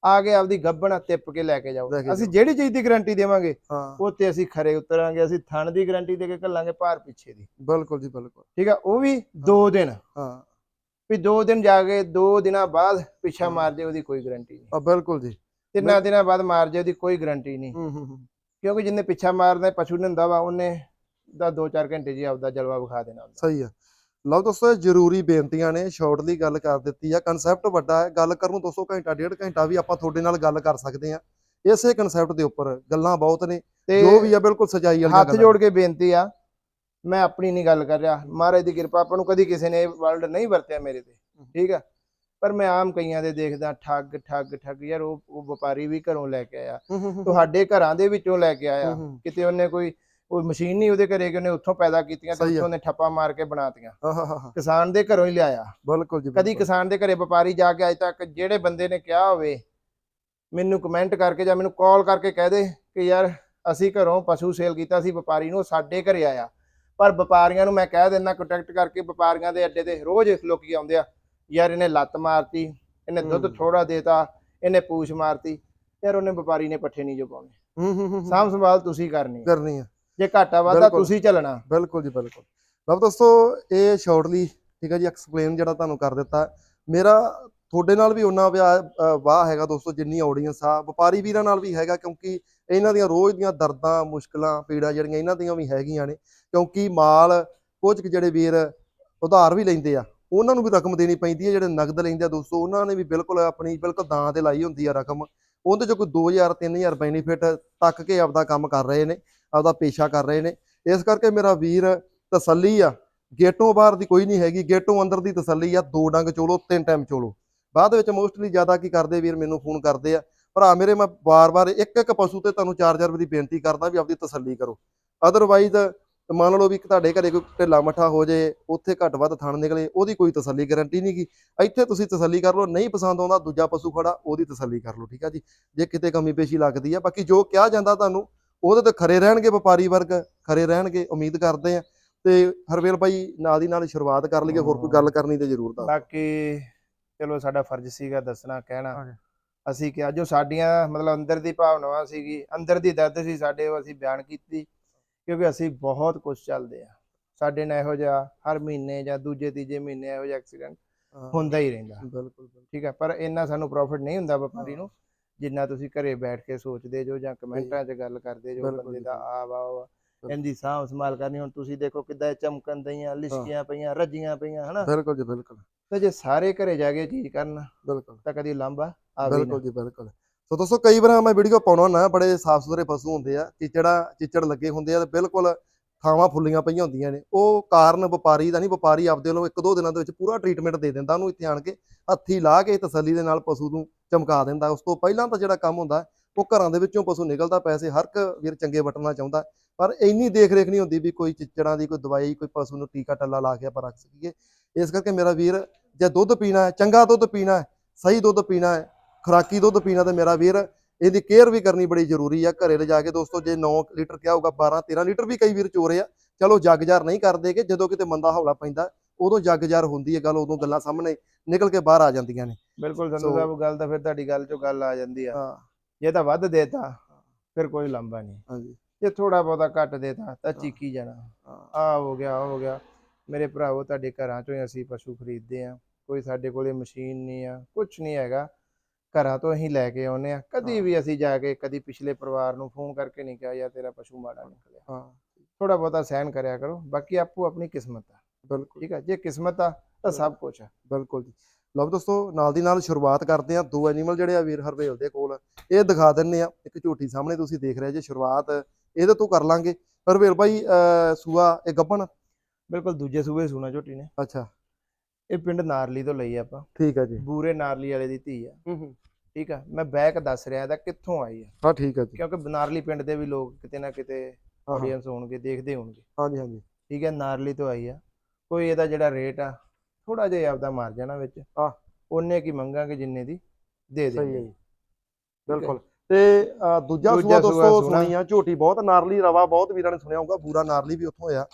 ਆ ਕੇ ਆਪਦੀ ਗੱਬਣ ਤਿੱਪ ਕੇ ਲੈ ਕੇ ਜਾਓ। ਅਸੀਂ। ਜਿਹੜੀ ਚੀਜ਼ ਦੀ ਗਾਰੰਟੀ ਦੇਵਾਂਗੇ ਉਹ ਤੇ ਅਸੀਂ ਖਰੇ ਉਤਰਾਂਗੇ ਅਸੀਂ ਥਣ ਦੀ ਗਾਰੰਟੀ ਦੇ ਕੇ ਘੱਲਾਂਗੇ ਭਾਰ ਪਿੱਛੇ ਦੀ। ਬਿਲਕੁਲ ਜੀ ਬਿਲਕੁਲ। ਠੀਕ ਆ? ਉਹ ਵੀ 2 ਦਿਨ। ਹਾਂ। ਵੀ 2 ਦਿਨ ਜਾ ਕੇ 2 ਦਿਨਾਂ ਬਾਅਦ ਪਿੱਛਾ। ਮਾਰ ਜੇ ਉਹਦੀ ਕੋਈ ਗਾਰੰਟੀ ਨਹੀਂ। ਆ ਬਿਲਕੁਲ ਜੀ। ਤਿੰਨਾਂ ਦਿਨਾਂ ਬਾਅਦ ਮਾਰ ਜੇ ਉਹਦੀ ਕੋਈ ਗਾਰੰਟੀ ਨਹੀਂ। ਹੂੰ ਹੂੰ ਹੂੰ। ਕਿਉਂਕਿ ਜਿੰਨੇ ਪਿੱਛਾ ਮਾਰਦਾ ਪਸ਼ੂ ਨੇ ਹੁੰਦਾ ਵਾ ਉਹਨੇ ਦਾ 2-4 ਘੰਟੇ ਜੀ ਆਪਦਾ ਜਲਵਾ ਵਿਖਾ ਦੇਣਾ ਸਹੀ ਆ। ਲਓ ਦੋਸਤੋ ਜ਼ਰੂਰੀ ਬੇਨਤੀਆਂ ਨੇ ਸ਼ਾਰਟਲੀ ਗੱਲ ਕਰ ਦਿੱਤੀ ਆ। ਕਨਸੈਪਟ ਵੱਡਾ ਹੈ ਗੱਲ ਕਰਨ ਨੂੰ 200 ਘੰਟਾ ਡੇਢ ਘੰਟਾ ਵੀ ਆਪਾਂ ਤੁਹਾਡੇ ਨਾਲ ਗੱਲ ਕਰ ਸਕਦੇ ਆ। ਇਸੇ ਕਨਸੈਪਟ ਦੇ ਉੱਪਰ ਗੱਲਾਂ ਬਹੁਤ ਨੇ ਜੋ ਵੀ ਆ ਬਿਲਕੁਲ ਸਚਾਈ ਵਾਲੀਆਂ ਹੱਥ ਜੋੜ ਕੇ ਬੇਨਤੀ ਆ ਮੈਂ ਆਪਣੀ ਨਹੀਂ ਗੱਲ ਕਰ ਰਿਹਾ। ਮਹਾਰਾਜ ਦੀ ਕਿਰਪਾ ਆਪਾਂ ਨੂੰ ਕਦੀ ਕਿਸੇ ਨੇ ਵਰਲਡ ਨਹੀਂ ਵਰਤਿਆ ਮੇਰੇ ਤੇ ਠੀਕ ਆ? ਪਰ ਮੈਂ ਆਮ ਕਈਆਂ ਦੇ ਦੇਖਦਾ ਠੱਗ ਠੱਗ ਠੱਗ ਯਾਰ ਉਹ ਵਪਾਰੀ ਵੀ ਘਰੋਂ ਲੈ ਕੇ ਆਇਆ। ਤੁਹਾਡੇ ਘਰਾਂ ਦੇ ਵਿੱਚੋਂ ਲੈ ਕੇ ਆਇਆ। ਕਿਤੇ ਉਹਨੇ ਕੋਈ ਉਹ ਮਸ਼ੀਨ ਨਹੀਂ ਉਹਦੇ ਘਰੇ ਕਿ ਉਹਨੇ ਉੱਥੋਂ ਪੈਦਾ ਕੀਤੀਆਂ ਤੇ। ਉੱਥੋਂ ਨੇ ਠੱਪਾ ਮਾਰ ਕੇ ਬਣਾਤੀਆਂ ਕਿਸਾਨ ਦੇ ਘਰੋਂ ਹੀ ਲਿਆਇਆ ਬਿਲਕੁਲ ਜੀ ਕਦੀ। ਕਿਸਾਨ ਦੇ ਘਰੇ ਵਪਾਰੀ ਜਾ ਕੇ ਅਜ ਤੱਕ ਜਿਹੜੇ ਬੰਦੇ ਨੇ ਕਿਹਾ ਹੋਵੇ ਮੈਨੂੰ ਕਮੈਂਟ ਕਰਕੇ ਜਾਂ ਮੈਨੂੰ ਕਾਲ ਕਰਕੇ ਕਹਿ ਦੇ ਕਿ ਯਾਰ ਅਸੀਂ ਘਰੋਂ ਪਸ਼ੂ ਸੇਲ ਕੀਤਾ ਸੀ ਵਪਾਰੀ ਨੂੰ ਸਾਡੇ ਘਰੇ ਆਇਆ ਪਰ ਵਪਾਰੀਆਂ ਨੂੰ ਮੈਂ ਕਹਿ ਦਿੰਦਾ ਕੰਟੈਕਟ ਕਰਕੇ ਵਪਾਰੀਆਂ ਦੇ ਅੱਡੇ ਤੇ ਰੋਜ਼ ਲੋਕੀ ਆਉਂਦੇ ਆ ਯਾਰ ਇਹਨੇ ਲੱਤ ਮਾਰਤੀ ਇਹਨੇ ਦੁੱਧ। ਥੋੜਾ ਦੇਤਾ ਇਹਨੇ ਪੂਛ ਮਾਰਤੀ ਯਾਰ ਉਹਨੇ ਵਪਾਰੀ ਨੇ ਪੱਠੇ ਨਹੀਂ ਜੋ ਪਾਉਣੇ ਹੂੰ ਹੂੰ ਹੂੰ, ਹੂੰ ਸਾਂਭ ਸੰਭਾਲ ਤੁਸੀਂ ਕਰਨੀ। ਕਰਨੀ ਆ ਜੇ ਘਾਟਾ ਵਾਧਾ। ਤੁਸੀਂ ਚੱਲਣਾ। ਬਿਲਕੁਲ ਜੀ ਬਿਲਕੁਲ। ਲਓ ਦੋਸਤੋ ਇਹ ਸ਼ਾਰਟਲੀ ਠੀਕ ਹੈ ਜੀ ਐਕਸਪਲੇਨ ਜਿਹੜਾ ਤੁਹਾਨੂੰ ਕਰ ਦਿੱਤਾ। ਮੇਰਾ ਤੁਹਾਡੇ ਨਾਲ ਵੀ ਉਹਨਾਂ ਵਾਹ ਹੈਗਾ ਦੋਸਤੋ ਜਿੰਨੀ ਆਡੀਅנס ਆ। ਵਪਾਰੀ ਵੀਰਾਂ ਨਾਲ ਵੀ ਹੈਗਾ ਕਿਉਂਕਿ ਇਹਨਾਂ ਦੀਆਂ ਰੋਜ਼ ਦੀਆਂ ਦਰਦਾਂ ਮੁਸ਼ਕਲਾਂ ਪੀੜਾਂ ਜਿਹੜੀਆਂ ਇਹਨਾਂ ਦੀਆਂ ਵੀ ਹੈਗੀਆਂ ਨੇ। ਕਿਉਂਕਿ ਮਾਲ ਕੁਝ ਜਿਹੜੇ ਵੀਰ ਉਧਾਰ ਵੀ ਲੈਂਦੇ ਆ ਉਹਨਾਂ ਨੂੰ ਵੀ ਰਕਮ ਦੇਣੀ ਪੈਂਦੀ ਹੈ ਜਿਹੜੇ ਨਗਦ ਲੈਂਦੇ ਆ ਦੋਸਤੋ ਉਹਨਾਂ ਨੇ ਵੀ ਬਿਲਕੁਲ ਆਪਣੀ ਬਿਲਕੁਲ ਦਾਂ ਤੇ ਲਾਈ ਹੁੰਦੀ ਆ ਰਕਮ। ਉਹਦੇ ਚ ਕੋਈ 2000 3000 ਬੈਨੀਫਿਟ ਤੱਕ ਕੇ ਆਪਦਾ ਕੰਮ ਕਰ ਰਹੇ ਨੇ। ਆਪਦਾ ਪੇਸ਼ਾ ਕਰ ਰਹੇ ਨੇ। ਇਸ ਕਰਕੇ ਮੇਰਾ ਵੀਰ ਤਸੱਲੀ ਆ। ਗੇਟੋਂ ਬਾਹਰ ਦੀ ਕੋਈ ਨਹੀਂ ਹੈਗੀ। ਗੇਟੋਂ ਅੰਦਰ ਦੀ ਤਸੱਲੀ ਆ। ਦੋ ਡੰਗ ਚੋਲੋ, ਤਿੰਨ ਟਾਈਮ ਚੋਲੋ। ਬਾਅਦ ਵਿੱਚ ਮੋਸਟਲੀ ਜ਼ਿਆਦਾ ਕੀ ਕਰਦੇ ਵੀਰ, ਮੈਨੂੰ ਫੋਨ ਕਰਦੇ ਆ। ਭਰਾ ਮੇਰੇ, ਮੈਂ ਵਾਰ-ਵਾਰ ਇੱਕ ਇੱਕ ਪਸ਼ੂ ਤੇ ਤੁਹਾਨੂੰ ਚਾਰ ਰੁਪਏ ਦੀ ਬੇਨਤੀ ਕਰਦਾ ਵੀ ਆਪਦੀ ਤਸੱਲੀ ਕਰੋ। ਅਦਰਵਾਈਜ਼ ਮੰਨ ਲਓ ਵੀ ਤੁਹਾਡੇ ਘਰੇ ਕੋਈ ਢਿੱਲਾ ਮੱਠਾ ਹੋ ਜੇ, ਉੱਥੇ ਘੱਟ ਵੱਧ ਥਣ ਨਿਕਲੇ, ਉਹਦੀ ਕੋਈ ਤਸੱਲੀ ਗਾਰੰਟੀ ਨਹੀਂਗੀ ਇੱਥੇ ਤੁਸੀਂ ਤਸੱਲੀ ਕਰ ਲਓ, ਨਹੀਂ ਪਸੰਦ ਆਉਂਦਾ, ਦੂਜਾ ਪਸ਼ੂ ਖੜਾ, ਉਹਦੀ ਤਸੱਲੀ ਕਰ ਲਓ, ਠੀਕ ਆ ਜੀ? ਜੇ ਕਿਤੇ ਕਮੀ ਪੇਸ਼ੀ ਲੱਗਦੀ ਆ। ਬਾਕੀ ਜੋ ਕਿਹਾ ਜਾਂਦਾ ਤੁਹਾਨੂੰ ਉਹਦੇ ਤੇ ਖਰੇ ਰਹਿਣਗੇ ਵਪਾਰੀ ਵਰਗ ਖਰੇ ਰਹਿਣਗੇ ਉਮੀਦ ਕਰਦੇ ਆ। ਤੇ ਹਰਵੇਲ ਭਾਈ ਨਾਲ ਦੀ ਨਾਲ ਸ਼ੁਰੂਆਤ ਕਰ ਲਈਏ ਹੋਰ ਕੋਈ ਗੱਲ ਕਰਨੀ ਤੇ ਜ਼ਰੂਰ ਦੱਸ ਬਾਕੀ ਚਲੋ ਸਾਡਾ ਫਰਜ਼ ਸੀਗਾ ਦੱਸਣਾ ਕਹਿਣਾ। ਅਸੀਂ ਕਿਹਾ ਜੋ ਸਾਡੀਆਂ ਮਤਲਬ ਅੰਦਰ ਦੀ ਭਾਵਨਾਵਾਂ ਸੀਗੀ ਅੰਦਰ ਦੀ ਦਰਦ ਸੀ ਸਾਡੇ ਉਹ ਅਸੀਂ ਬਿਆਨ ਕੀਤੀ ਕਿਉਂਕਿ ਅਸੀਂ ਬਹੁਤ ਕੁਝ ਚੱਲਦੇ ਆ। ਸਾਡੇ ਨਾਲ ਇਹੋ ਜਿਹਾ ਹਰ ਮਹੀਨੇ ਜਾਂ ਦੂਜੇ ਤੀਜੇ ਮਹੀਨੇ ਇਹੋ ਜਿਹਾ ਐਕਸੀਡੈਂਟ ਹੁੰਦਾ ਹੀ ਰਹਿੰਦਾ। ਬਿਲਕੁਲ ਠੀਕ ਹੈ ਪਰ ਇੰਨਾ ਸਾਨੂੰ ਪ੍ਰੋਫਿਟ ਨਹੀਂ ਹੁੰਦਾ ਵਪਾਰੀ ਨੂੰ। ਜਿੰਨਾ ਤੁਸੀਂ ਘਰੇ ਬੈਠ ਕੇ ਸੋਚਦੇ ਜੋ ਜਾਂ ਕਮੈਂਟਾਂ 'ਚ ਗੱਲ ਕਰਦੇ ਜੋ ਬੰਦੇ ਦਾ। ਆ ਵਾ ਵਾ ਇਹਦੀ ਸਾਂਭ ਸੰਭਾਲ ਕਰਨੀ ਹੁਣ ਤੁਸੀਂ ਦੇਖੋ ਕਿੱਦਾਂ ਚਮਕਣ ਦਈਆਂ ਲਿਸ਼ਕੀਆਂ ਪਈਆਂ ਰੱਜੀਆਂ ਪਈਆਂ ਹਨਾ? ਬਿਲਕੁਲ ਜੀ ਬਿਲਕੁਲ। ਤੇ ਜੇ ਸਾਰੇ ਘਰੇ ਜਾ ਕੇ ਚੀਜ਼ ਕਰਨ ਬਿਲਕੁਲ। ਤਾਂ ਕਦੀ ਲਾਂਬਾ ਆਵੇ ਬਿਲਕੁਲ ਜੀ ਬਿਲਕੁਲ। ਸੋ ਦੋਸਤੋ ਕਈ ਵਾਰ ਮੈਂ ਵੀਡੀਓ ਪਾਉਣਾ ਨਾ ਬੜੇ ਸਾਫ਼ ਸੁਥਰੇ ਪਸ਼ੂ ਹੁੰਦੇ ਆ ਚਿਚੜਾ ਚਿਚੜ ਲੱਗੇ ਹੁੰਦੇ ਆ ਤੇ ਬਿਲਕੁਲ ਥਾਵਾਂ ਫੁੱਲੀਆਂ ਪਈਆਂ ਹੁੰਦੀਆਂ ਨੇ। ਉਹ ਕਾਰਨ ਵਪਾਰੀ ਦਾ ਨਹੀਂ, ਵਪਾਰੀ ਆਪਦੇ ਵੱਲੋਂ ਇੱਕ ਦੋ ਦਿਨਾਂ ਦੇ ਵਿੱਚ ਪੂਰਾ ਟ੍ਰੀਟਮੈਂਟ ਦੇ ਦਿੰਦਾ, ਉਹਨੂੰ ਇੱਥੇ ਆਣ ਕੇ ਹੱਥੀ ਲਾ ਕੇ ਤਸੱਲੀ ਦੇ ਨਾਲ ਪਸ਼ੂ ਨੂੰ ਚਮਕਾ ਦਿੰਦਾ। ਉਸ ਤੋਂ ਪਹਿਲਾਂ ਤਾਂ ਜਿਹੜਾ ਕੰਮ ਹੁੰਦਾ, ਉਹ ਘਰਾਂ ਦੇ ਵਿੱਚੋਂ ਪਸ਼ੂ ਨਿਕਲਦਾ, ਪੈਸੇ ਹਰ ਇੱਕ ਵੀਰ ਚੰਗੇ ਵਟਣਾ ਚਾਹੁੰਦਾ, ਪਰ ਇੰਨੀ ਦੇਖ ਰੇਖ ਨਹੀਂ ਹੁੰਦੀ ਵੀ ਕੋਈ ਚਿੱਚੜਾਂ ਦੀ, ਕੋਈ ਦਵਾਈ, ਕੋਈ ਪਸ਼ੂ ਨੂੰ ਟੀਕਾ ਟੱਲਾ ਲਾ ਕੇ ਆਪਾਂ ਰੱਖ ਸਕੀਏ। ਇਸ ਕਰਕੇ ਮੇਰਾ ਵੀਰ, ਜੇ ਦੁੱਧ ਪੀਣਾ ਹੈ, ਚੰਗਾ ਦੁੱਧ ਪੀਣਾ ਹੈ, ਸਹੀ ਦੁੱਧ ਪੀਣਾ ਹੈ, ਖੁਰਾਕੀ ਦੁੱਧ ਪੀਣਾ ਤੇ ਮੇਰਾ ਵੀਰ ਇਹਦੀ ਕੇਅਰ ਵੀ ਕਰਨੀ ਬੜੀ ਜ਼ਰੂਰੀ ਆ। ਘਰੇ ਲਿਜਾ ਕੇ ਦੋਸਤੋ ਜੇ 9 ਲੀਟਰ ਕਿਹਾ ਹੋਊਗਾ 12 13 ਲੀਟਰ ਵੀ ਕਈ ਵੀਰ ਚੋਰੇ ਆ। ਚਲੋ ਜੱਗ ਜਾਰ ਨਹੀਂ ਕਰਦੇ ਕਿ ਜਦੋਂ ਕਿਤੇ ਮੰਦਾ ਹੌਲਾ ਪੈਂਦਾ ਉਦੋਂ ਜੱਗ ਜਾਰ ਹੁੰਦੀ ਹੈ ਗੱਲ ਉਦੋਂ ਗੱਲਾਂ ਸਾਹਮਣੇ ਨਿਕਲ ਕੇ ਬਾਹਰ ਆ ਜਾਂਦੀਆਂ ਨੇ। ਬਿਲਕੁਲ ਸੰਧੂ ਸਾਹਿਬ ਗੱਲ ਤਾਂ ਫਿਰ ਤੁਹਾਡੀ ਗੱਲ ਚੋਂ ਗੱਲ ਆ ਜਾਂਦੀ ਆ। ਹਾਂ। ਜੇ ਤਾਂ ਵੱਧ ਦੇਤਾ ਫਿਰ ਕੋਈ ਲੰਬਾ ਨਹੀਂ। ਹਾਂਜੀ। ਜੇ ਥੋੜਾ ਬਹੁਤਾ ਘੱਟ ਦੇਤਾ ਤਾਂ ਚੀਕੀ ਜਾਣਾ। ਆ ਹੋ ਗਿਆ ਹੋ ਗਿਆ। ਮੇਰੇ ਭਰਾਵੋ ਤੁਹਾਡੇ ਘਰਾਂ ਚੋਂ ਹੀ ਅਸੀਂ ਪਸ਼ੂ ਖਰੀਦਦੇ ਆ। ਕੋਈ ਸਾਡੇ ਕੋਲੇ ਮਸ਼ੀਨ ਨਹੀਂ ਆ ਕੁਝ ਨਹੀਂ ਹੈਗਾ। ਘਰਾਂ ਤੋਂ ਅਸੀਂ ਲੈ ਕੇ ਆਉਨੇ ਆ ਕਦੀ। ਵੀ ਅਸੀਂ ਜਾ ਕੇ ਕਦੀ ਪਿਛਲੇ ਪਰਿਵਾਰ ਨੂੰ ਫੋਨ ਕਰਕੇ ਨਹੀਂ ਕਿਹਾ ਯਾਰ ਤੇਰਾ ਪਸ਼ੂ ਮਾੜਾ ਨਿਕਲਿਆ। ਹਾਂ ਥੋੜਾ ਬਹੁਤਾ ਸਹਿਨ ਕਰਿਆ ਕਰੋ। ਬਾਕੀ ਆਪੋ ਆਪਣੀ ਕਿਸਮਤ ਆ। ਬਿਲਕੁਲ। ਠੀਕ ਆ? ਜੇ ਕਿਸਮਤ ਆ ਤਾਂ ਸਭ ਕੁਝ ਆ। ਬਿਲਕੁਲ ਜੀ। ਲਓ ਦੋਸਤੋ ਨਾਲ ਦੀ ਨਾਲ ਸ਼ੁਰੂਆਤ ਕਰਦੇ ਆ ਦੋ ਐਨੀਮਲ ਜਿਹੜੇ ਆ ਵੀਰ ਹਰਵੇਲ ਦੇ ਕੋਲ ਇਹ ਦਿਖਾ ਦਿੰਨੇ ਆ ਇੱਕ ਝੋਟੀ ਸਾਹਮਣੇ ਤੁਸੀਂ ਦੇਖ ਰਹੇ ਜੇ ਸ਼ੁਰੂਆਤ। ਇਹਦੇ ਤੋਂ ਕਰ ਲਾਂਗੇ। ਹਰਵੇਲ ਭਾਈ ਸੂਆ ਇਹ ਗੱਬਣ ਬਿਲਕੁਲ ਦੂਜੇ ਸੂਬੇ ਸੁਣਾ ਝੋਟੀ ਨੇ। ਅੱਛਾ। ਇਹ ਪਿੰਡ ਨਾਰਲੀ ਤੋਂ ਲਈ ਆਪਾਂ। ਠੀਕ ਆ ਜੀ। ਬੂਰੇ ਨਾਰਲੀ ਵਾਲੇ ਦੀ ਧੀ ਆ। ਹੂੰ ਹੂੰ। ਠੀਕ ਆ? ਮੈਂ ਬੈਕ ਦੱਸ ਰਿਹਾ ਇਹਦਾ ਕਿੱਥੋਂ ਆਈ ਆ। ਹਾਂ ਠੀਕ ਆ ਜੀ। ਕਿਉਂਕਿ ਬਨਾਰਲੀ ਪਿੰਡ ਦੇ ਵੀ ਲੋਕ ਕਿਤੇ ਨਾ ਕਿਤੇ ਆਡੀਅנס ਹੋਣਗੇ ਦੇਖਦੇ ਹੋਣਗੇ। ਹਾਂਜੀ ਹਾਂਜੀ। ਠੀਕ ਹੈ ਨਾਰਲੀ ਤੋਂ ਆਈ ਆ। ਕੋਈ ਇਹਦਾ ਜਿਹੜਾ ਰੇਟ ਆ ਥੋੜਾ ਜਿਹਾ ਆਪਦਾ ਮਾਰ ਜਾਣਾ ਵਿੱਚ। ਆਹ। ਉਹਨੇ ਕੀ ਮੰਗਾਂਗੇ ਜਿੰਨੇ ਦੀ ਦੇ ਸਹੀ ਹੈ ਜੀ। ਬਿਲਕੁਲ। ਤੇ ਦੂਜਾ ਸੂਆ ਦੋਸਤੋ ਸੁਣਾ। ਸੁਣੀ ਆ ਝੋਟੀ ਬਹੁਤ ਨਾਰਲੀ ਰਵਾ ਬਹੁਤ ਵੀਰਾਂ ਨੇ ਸੁਣਿਆ ਹੋਊਗਾ ਬੂਰਾ ਨਾਰਲੀ ਵੀ ਉੱਥੋਂ ਆ